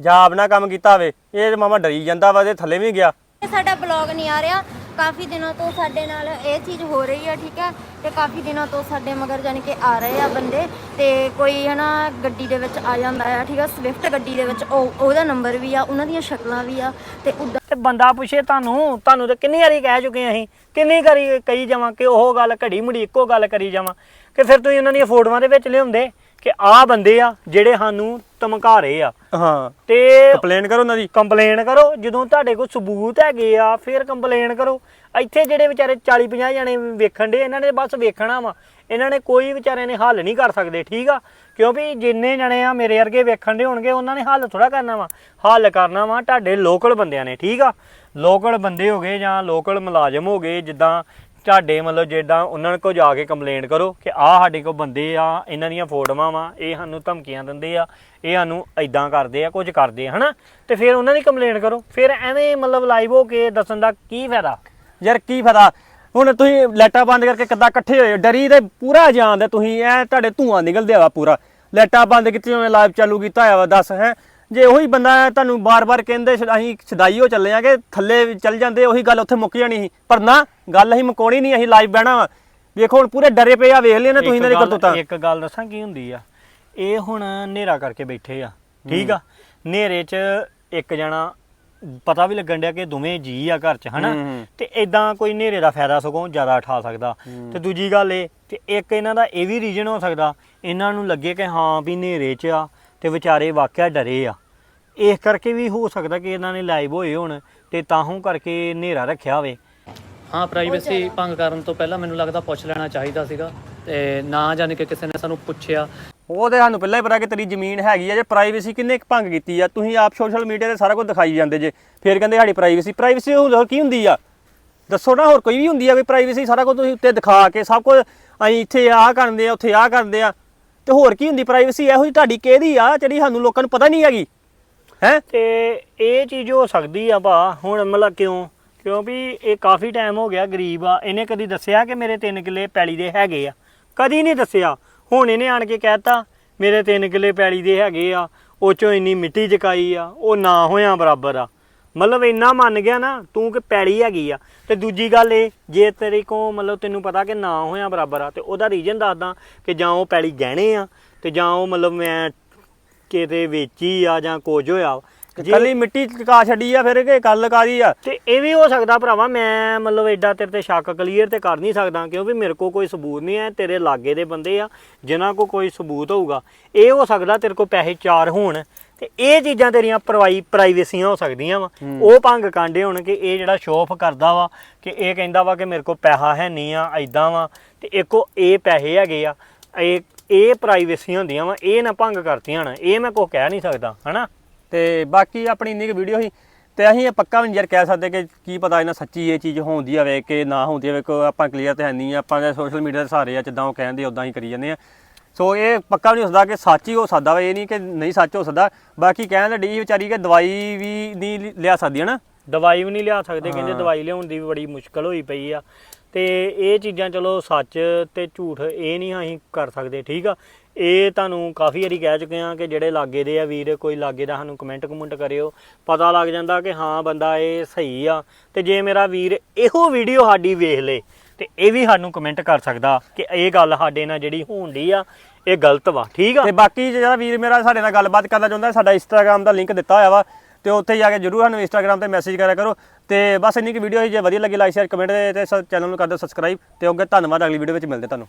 ਜਾਂ ਆਪ ਨਾ ਕੰਮ ਕੀਤਾ ਹੋਵੇ ਇਹ ਮਾਮਾ ਡਰੀ ਜਾਂਦਾ ਵਾ ਤੇ ਥੱਲੇ ਵੀ ਗਿਆ ਇਹ ਸਾਡਾ ਬਲੌਗ ਨਹੀਂ ਆ ਰਿਹਾ ਕਾਫੀ ਦਿਨਾਂ ਤੋਂ ਸਾਡੇ ਨਾਲ ਇਹ ਚੀਜ਼ ਹੋ ਰਹੀ ਆ, ਠੀਕ ਹੈ ਤੇ ਕਾਫੀ ਦਿਨਾਂ ਤੋਂ ਸਾਡੇ ਮਗਰ ਜਾਨੀ ਕਿ ਆ ਰਹੇ ਆ ਬੰਦੇ ਤੇ ਕੋਈ ਹਨਾ ਗੱਡੀ ਦੇ ਵਿੱਚ ਆ ਜਾਂਦਾ ਆ, ਠੀਕ ਆ? ਸਵਿਫਟ ਗੱਡੀ ਦੇ ਵਿੱਚ ਉਹ, ਉਹਦਾ ਨੰਬਰ ਵੀ ਆ, ਉਹਨਾਂ ਦੀਆਂ ਸ਼ਕਲਾਂ ਵੀ ਆ ਤੇ ਉਦਾਂ ਤੇ ਬੰਦਾ ਪੁੱਛੇ ਤੁਹਾਨੂੰ ਤੁਹਾਨੂੰ ਤਾਂ ਕਿੰਨੀ ਵਾਰੀ ਕਹਿ ਚੁੱਕੇ ਅਸੀਂ, ਕਿੰਨੀ ਵਾਰੀ ਕਹੀ ਜਾਵਾਂ ਕਿ ਉਹ ਗੱਲ ਘੜੀ ਮੁੜੀ ਇੱਕੋ ਗੱਲ ਕਰੀ ਜਾਵਾਂ, ਕਿ ਫਿਰ ਤੁਸੀਂ ਉਹਨਾਂ ਦੀਆਂ ਫੋਟੋਆਂ ਦੇ ਵਿੱਚ ਲਿਆਉਂਦੇ? ਕਿ ਆਹ ਬੰਦੇ ਆ ਜਿਹੜੇ ਸਾਨੂੰ ਧਮਕਾ ਰਹੇ ਆ। ਹਾਂ। ਤੇ ਕੰਪਲੇਨ ਕਰੋ ਉਹਨਾਂ ਦੀ। ਕੰਪਲੇਨ ਕਰੋ ਜਦੋਂ ਤੁਹਾਡੇ ਕੋਲ ਸਬੂਤ ਹੈਗੇ ਆ ਫਿਰ ਕੰਪਲੇਨ ਕਰੋ। ਇੱਥੇ ਜਿਹੜੇ ਵਿਚਾਰੇ 40 50 ਜਣੇ ਵੇਖਣ ਦੇ ਇਹਨਾਂ ਨੇ ਬਸ ਵੇਖਣਾ ਵਾ। ਇਹਨਾਂ ਨੇ ਕੋਈ ਵਿਚਾਰੇ ਨੇ ਹੱਲ ਨਹੀਂ ਕਰ ਸਕਦੇ ਠੀਕ ਆ? ਕਿਉਂਕਿ ਜਿੰਨੇ ਜਣੇ ਆ ਮੇਰੇ ਵਰਗੇ ਵੇਖਣ ਦੇ ਹੋਣਗੇ ਉਹਨਾਂ ਨੇ ਹੱਲ ਥੋੜਾ ਕਰਨਾ ਵਾ। ਹੱਲ ਕਰਨਾ ਵਾ ਤੁਹਾਡੇ ਲੋਕਲ ਬੰਦਿਆਂ ਨੇ ਠੀਕ ਆ? ਲੋਕਲ ਬੰਦੇ ਹੋ ਗਏ ਜਾਂ ਲੋਕਲ ਮੁਲਾਜ਼ਮ ਹੋ ਗਏ ਜਿੱਦਾਂ ਤੁਹਾਡੇ ਮਤਲਬ ਜਿੱਦਾਂ ਉਹਨਾਂ ਕੋਲ ਜਾ ਕੇ ਕੰਪਲੇਂਟ ਕਰੋ ਕਿ ਆਹ ਸਾਡੇ ਕੋਲ ਬੰਦੇ ਆ, ਇਹਨਾਂ ਦੀਆਂ ਫੋਟੋਆਂ ਵਾ, ਇਹ ਸਾਨੂੰ ਧਮਕੀਆਂ ਦਿੰਦੇ ਆ, ਇਹ ਸਾਨੂੰ ਐਦਾਂ ਕਰਦੇ ਆ, ਕੁਝ ਕਰਦੇ ਆ, ਹਨਾ? ਤੇ ਫਿਰ ਉਹਨਾਂ ਦੀ ਕੰਪਲੇਂਟ ਕਰੋ। ਫਿਰ ਐਵੇਂ ਮਤਲਬ ਲਾਈਵ ਹੋ ਕੇ ਦੱਸਣ ਦਾ ਕੀ ਫਾਇਦਾ? ਯਾਰ ਕੀ ਫਾਇਦਾ? ਹੁਣ ਤੁਸੀਂ ਲਾਈਟਾਂ ਬੰਦ ਕਰਕੇ ਕਿੱਦਾਂ ਇਕੱਠੇ ਹੋਏ ਡਰੀ ਤੇ ਪੂਰਾ ਜਾਂਦੇ ਤੁਸੀਂ, ਐ ਤੁਹਾਡੇ ਧੂਆਂ ਨਿਕਲਦੇ ਆ ਪੂਰਾ। ਲਾਈਟਾਂ ਬੰਦ ਕੀਤੀਆਂ ਹੋਏ ਲਾਈਵ ਚਾਲੂ ਕੀਤਾ ਹੋਇਆ ਵਾ, ਦੱਸ, ਹੈ? ਜੇ ਉਹੀ ਬੰਦਾ ਤੁਹਾਨੂੰ ਬਾਰ-ਬਾਰ ਕਹਿੰਦੇ ਅਸੀਂ ਛਦਾਈ ਹੋ ਚੱਲੇ ਆ ਕਿ ਥੱਲੇ ਚੱਲ ਜਾਂਦੇ ਉਹੀ ਗੱਲ ਉੱਥੇ ਮੁੱਕ ਜਾਣੀ ਸੀ। ਪਰ ਨਾ ਗੱਲ ਅਸੀਂ ਮੁਕਾਉਣੀ ਨਹੀਂ ਅਸੀਂ ਲਾਈਵ ਬਹਿਣਾ ਵਾ। ਵੇਖੋ ਹੁਣ ਪੂਰੇ ਡਰੇ ਪਏ ਆ ਵੇਖ ਲਿਆ ਨਾ ਤੁਸੀਂ ਇਹਨਾਂ ਦੀ ਕਰਤੂਤਾਂ ਇੱਕ ਗੱਲ ਦੱਸਾਂ ਕੀ ਹੁੰਦੀ ਆ। ਇਹ ਹੁਣ ਹਨੇਰਾ ਕਰਕੇ ਬੈਠੇ ਆ ਠੀਕ ਆ? ਹਨੇਰੇ 'ਚ ਇੱਕ ਜਣਾ ਪਤਾ ਵੀ ਲੱਗਣ ਡਿਆ ਕਿ ਦੋਵੇਂ ਜੀ ਆ ਘਰ 'ਚ ਹਨਾ। ਤੇ ਇਦਾਂ ਕੋਈ ਹਨੇਰੇ ਦਾ ਫਾਇਦਾ ਸਗੋਂ ਜ਼ਿਆਦਾ ਉਠਾ ਸਕਦਾ। ਤੇ ਦੂਜੀ ਗੱਲ ਇਹ ਤੇ ਇੱਕ ਇਹਨਾਂ ਦਾ ਇਹ ਵੀ ਰੀਜਨ ਹੋ ਸਕਦਾ ਇਹਨਾਂ ਨੂੰ ਲੱਗੇ ਕਿ ਹਾਂ ਵੀ ਹਨੇਰੇ 'ਚ ਆ ਤੇ ਵਿਚਾਰੇ ਵਾਕਿਆ ਡਰੇ ਆ। ਇਸ ਕਰਕੇ ਵੀ ਹੋ ਸਕਦਾ ਕਿ ਇਹਨਾਂ ਨੇ ਲਾਈਵ ਹੋਏ ਹੋਣ ਤੇ ਤਾਹੋਂ ਕਰਕੇ ਹਨੇਰਾ ਰੱਖਿਆ ਹੋਵੇ। ਹਾਂ ਪ੍ਰਾਈਵੇਸੀ ਭੰਗ ਕਰਨ ਤੋਂ ਪਹਿਲਾਂ ਮੈਨੂੰ ਲੱਗਦਾ ਪੁੱਛ ਲੈਣਾ ਚਾਹੀਦਾ ਸੀਗਾ ਤੇ ਨਾ ਜਾਣੀ ਕਿ ਕਿਸੇ ਨੇ ਸਾਨੂੰ ਪੁੱਛਿਆ। ਉਹ ਤੇ ਸਾਨੂੰ ਪਹਿਲਾਂ ਹੀ ਪਤਾ ਕਿ ਤੇਰੀ ਜ਼ਮੀਨ ਹੈਗੀ ਆ ਜੇ ਪ੍ਰਾਈਵੇਸੀ ਕਿੰਨੇ ਕੁ ਭੰਗ ਕੀਤੀ ਆ। ਤੁਸੀਂ ਆਪ ਸੋਸ਼ਲ ਮੀਡੀਆ ਤੇ ਸਾਰਾ ਕੁਝ ਦਿਖਾਈ ਜਾਂਦੇ ਜੇ। ਫਿਰ ਕਹਿੰਦੇ ਸਾਡੀ ਪ੍ਰਾਈਵੇਸੀ ਪ੍ਰਾਈਵੇਸੀ ਹੋਰ ਕੀ ਹੁੰਦੀ ਆ? ਦੱਸੋ ਨਾ ਹੋਰ ਕੋਈ ਵੀ ਹੁੰਦੀ ਆ ਕੋਈ ਪ੍ਰਾਈਵੇਸੀ ਸਾਰਾ ਕੁਝ ਤੁਸੀਂ ਉੱਤੇ ਦਿਖਾ ਕੇ ਸਭ ਕੁਝ ਅਸੀਂ ਇੱਥੇ ਆਹ ਕਰਦੇ ਆ ਉੱਥੇ ਆਹ ਕਰਦੇ ਆ। ਤੇ ਹੋਰ ਕੀ ਹੁੰਦੀ ਪ੍ਰਾਈਵੇਸੀ ਇਹੋ ਜਿਹੀ ਤੁਹਾਡੀ ਕਿਹਦੀ ਆ ਜਿਹੜੀ ਸਾਨੂੰ ਲੋਕਾਂ ਨੂੰ ਪਤਾ ਨਹੀਂ ਹੈਗੀ? ਹੈ? ਤੇ ਇਹ ਚੀਜ਼ ਹੋ ਸਕਦੀ ਆ ਭਾ, ਹੁਣ ਮਤਲਬ ਕਿਉਂ? ਕਿਉਂ ਵੀ ਇਹ ਕਾਫੀ ਟਾਈਮ ਹੋ ਗਿਆ ਗਰੀਬ ਆ। ਇਹਨੇ ਕਦੀ ਦੱਸਿਆ ਕਿ ਮੇਰੇ 3 ਕਿੱਲੇ ਪੈਲੀ ਦੇ ਹੈਗੇ ਆ? ਕਦੀ ਨਹੀਂ ਦੱਸਿਆ। ਹੁਣ ਇਹਨੇ ਆਣ ਕੇ ਕਹਿਤਾ ਮੇਰੇ 3 ਕਿੱਲੇ ਪੈਲੀ ਦੇ ਹੈਗੇ ਆ, ਉਹ ਚੋਂ ਇੰਨੀ ਮਿੱਟੀ ਚਕਾਈ ਆ, ਉਹ ਨਾ ਹੋਇਆ ਬਰਾਬਰ ਆ। ਮਤਲਬ ਇੰਨਾ ਮੰਨ ਗਿਆ ਨਾ, ਤੂੰ ਕਿ ਪੈਲੀ ਹੈਗੀ ਆ। ਤੇ ਦੂਜੀ ਗੱਲ ਇਹ, ਜੇ ਤੇਰੇ ਕੋ ਮਤਲਬ ਤੈਨੂੰ ਪਤਾ ਕਿ ਨਾ ਹੋਇਆ ਬਰਾਬਰ ਆ, ਤੇ ਉਹਦਾ ਰੀਜਨ ਦੱਸਦਾ ਕਿ ਜਾਂ ਉਹ ਪੈਲੀ ਗਹਿਣੇ ਆ, ਤੇ ਜਾਂ ਉਹ ਮਤਲਬ ਮੈਂ ਕਿਤੇ ਵੇਚੀ ਆ ਜਾਂ ਕੁਝ ਹੋਇਆ। ਕੱਲੀ ਮਿੱਟੀ ਚਕਾ ਛੱਡੀ ਆ ਫਿਰ ਕਿ ਗੱਲ ਕਾਦੀ ਆ? ਤੇ ਇਹ ਵੀ ਹੋ ਸਕਦਾ ਭਰਾਵਾ ਮੈਂ ਮਤਲਬ ਐਡਾ ਤੇਰੇ ਤੇ ਸ਼ੱਕ ਕਲੀਅਰ ਤੇ ਕਰ ਨਹੀਂ ਸਕਦਾ ਕਿਉਂਕਿ ਮੇਰੇ ਕੋਲ ਕੋਈ ਸਬੂਤ ਨਹੀਂ ਹੈ ਤੇਰੇ ਲਾਗੇ ਦੇ ਬੰਦੇ ਆ ਜਿਨ੍ਹਾਂ ਕੋ ਕੋਈ ਸਬੂਤ ਹੋਊਗਾ। ਇਹ ਹੋ ਸਕਦਾ ਤੇਰੇ ਕੋਲ ਪੈਸੇ ਚਾਰ ਹੋਣ ਤੇ ਇਹ ਚੀਜ਼ਾਂ ਤੇਰੀਆਂ ਪ੍ਰਾਈ ਪ੍ਰਾਈਵੇਸੀਆਂ ਹੋ ਸਕਦੀਆਂ ਵਾ। ਉਹ ਭੰਗ ਕਾਂਡੇ ਹੋਣ ਕਿ ਇਹ ਜਿਹੜਾ ਸ਼ੋਅ ਆਫ ਕਰਦਾ ਵਾ ਕਿ ਇਹ ਕਹਿੰਦਾ ਵਾ ਕਿ ਮੇਰੇ ਕੋਲ ਪੈਸਾ ਹੈ ਨਹੀਂ ਆ ਐਦਾਂ ਵਾ ਤੇ ਇੱਕੋ ਇਹ ਪੈਸੇ ਹੈਗੇ ਆ ਇਹ ਇਹ ਪ੍ਰਾਈਵੇਸੀਆਂ ਹੁੰਦੀਆਂ ਵਾ, ਇਹ ਨਾ ਭੰਗ ਕਰਤੀਆਂ ਨਾ, ਇਹ ਮੈਂ ਕੁਛ ਕਹਿ ਨਹੀਂ ਸਕਦਾ, ਹਨਾ? ਤੇ ਬਾਕੀ ਆਪਣੀ ਇੰਨੀ ਕੁ ਵੀਡੀਓ ਸੀ, ਤੇ ਅਸੀਂ ਇਹ ਪੱਕਾ ਵੀ ਨਹੀਂ ਯਾਰ ਕਹਿ ਸਕਦੇ ਕਿ ਕੀ ਪਤਾ ਇਹਨਾਂ ਸੱਚੀ ਇਹ ਚੀਜ਼ ਹੁੰਦੀ ਆ ਵੇ ਕਿ ਨਾ ਹੁੰਦੀ ਆ ਵੇ ਕੋ ਆਪਾਂ ਕਲੀਅਰ ਤੇ ਹੈ ਨਹੀਂ ਆਪਾਂ ਦੇ ਸੋਸ਼ਲ ਮੀਡੀਆ ਦੇ ਸਹਾਰੇ ਆ, ਜਿੱਦਾਂ ਉਹ ਕਹਿੰਦੇ ਉਦਾਂ ਹੀ ਕਰੀ ਜਾਂਦੇ ਆ। ਸੋ ਇਹ ਪੱਕਾ ਵੀ ਨਹੀਂ ਹੋ ਸਕਦਾ ਕਿ ਸੱਚ ਹੀ ਹੋ ਸਕਦਾ ਵਾ, ਇਹ ਨਹੀਂ ਕਿ ਨਹੀਂ ਸੱਚ ਹੋ ਸਕਦਾ। ਬਾਕੀ ਕਹਿੰਦੇ ਡੀ ਵਿਚਾਰੀ ਕਿ ਦਵਾਈ ਵੀ ਨਹੀਂ ਲਿਆ ਸਕਦੀ ਹੈ ਨਾ ਦਵਾਈ ਵੀ ਨਹੀਂ ਲਿਆ ਸਕਦੇ ਕਹਿੰਦੇ। ਦਵਾਈ ਲਿਆਉਣ ਦੀ ਵੀ ਬੜੀ ਮੁਸ਼ਕਲ ਹੋਈ ਪਈ ਆ। ਤੇ ਇਹ ਚੀਜ਼ਾਂ ਚਲੋ ਸੱਚ ਤੇ ਝੂਠ ਇਹ ਨਹੀਂ ਅਸੀਂ ਕਰ ਸਕਦੇ ਠੀਕ ਆ? ਇਹ ਤੁਹਾਨੂੰ ਕਾਫੀ ਵਾਰੀ ਕਹਿ ਚੁੱਕੇ ਆ ਕਿ ਜਿਹੜੇ ਲਾਗੇ ਦੇ ਆ ਵੀਰ ਕੋਈ ਲਾਗੇ ਦਾ ਸਾਨੂੰ ਕਮੈਂਟ ਕਮੈਂਟ ਕਰਿਓ। ਪਤਾ ਲੱਗ ਜਾਂਦਾ ਕਿ ਹਾਂ ਬੰਦਾ ਇਹ ਸਹੀ ਆ। ਤੇ ਜੇ ਮੇਰਾ ਵੀਰ ਇਹੋ ਵੀਡੀਓ ਸਾਡੀ ਵੇਖ ਲੇ ਤੇ ਇਹ ਵੀ ਸਾਨੂੰ ਕਮੈਂਟ ਕਰ ਸਕਦਾ ਕਿ ਇਹ ਗੱਲ ਸਾਡੇ ਨਾਲ ਜਿਹੜੀ ਹੋਣ ਡਈ ਆ ਇਹ ਗਲਤ ਵਾ ਠੀਕ ਆ? ਤੇ ਬਾਕੀ ਜਿਹੜਾ ਵੀਰ ਮੇਰਾ ਸਾਡੇ ਨਾਲ ਗੱਲਬਾਤ ਕਰਨਾ ਚਾਹੁੰਦਾ ਸਾਡਾ ਇੰਸਟਾਗ੍ਰam ਦਾ ਲਿੰਕ ਦਿੱਤਾ ਹੋਇਆ ਵਾ। ਤੇ ਉੱਥੇ ਜਾ ਕੇ ਜਰੂਰ ਸਾਨੂੰ ਇੰਸਟਾਗ੍ਰam ਤੇ ਮੈਸੇਜ ਕਰਿਆ ਕਰੋ ਤੇ ਬਸ ਇੰਨੀ ਕੁ ਵੀਡੀਓ ਸੀ, ਜੇ ਵਧੀਆ ਲੱਗੀ ਲਾਈਕ ਸ਼ੇਅਰ ਕਮੈਂਟ ਤੇ ਚੈਨਲ ਨੂੰ ਕਰ ਦਿਓ ਸਬਸਕ੍ਰਾਈਬ ਤੇ ਅੱਗੇ ਧੰਨਵਾਦ, ਅਗਲੀ ਵੀਡੀਓ ਵਿੱਚ ਮਿਲਦੇ ਤੁਹਾਨੂੰ।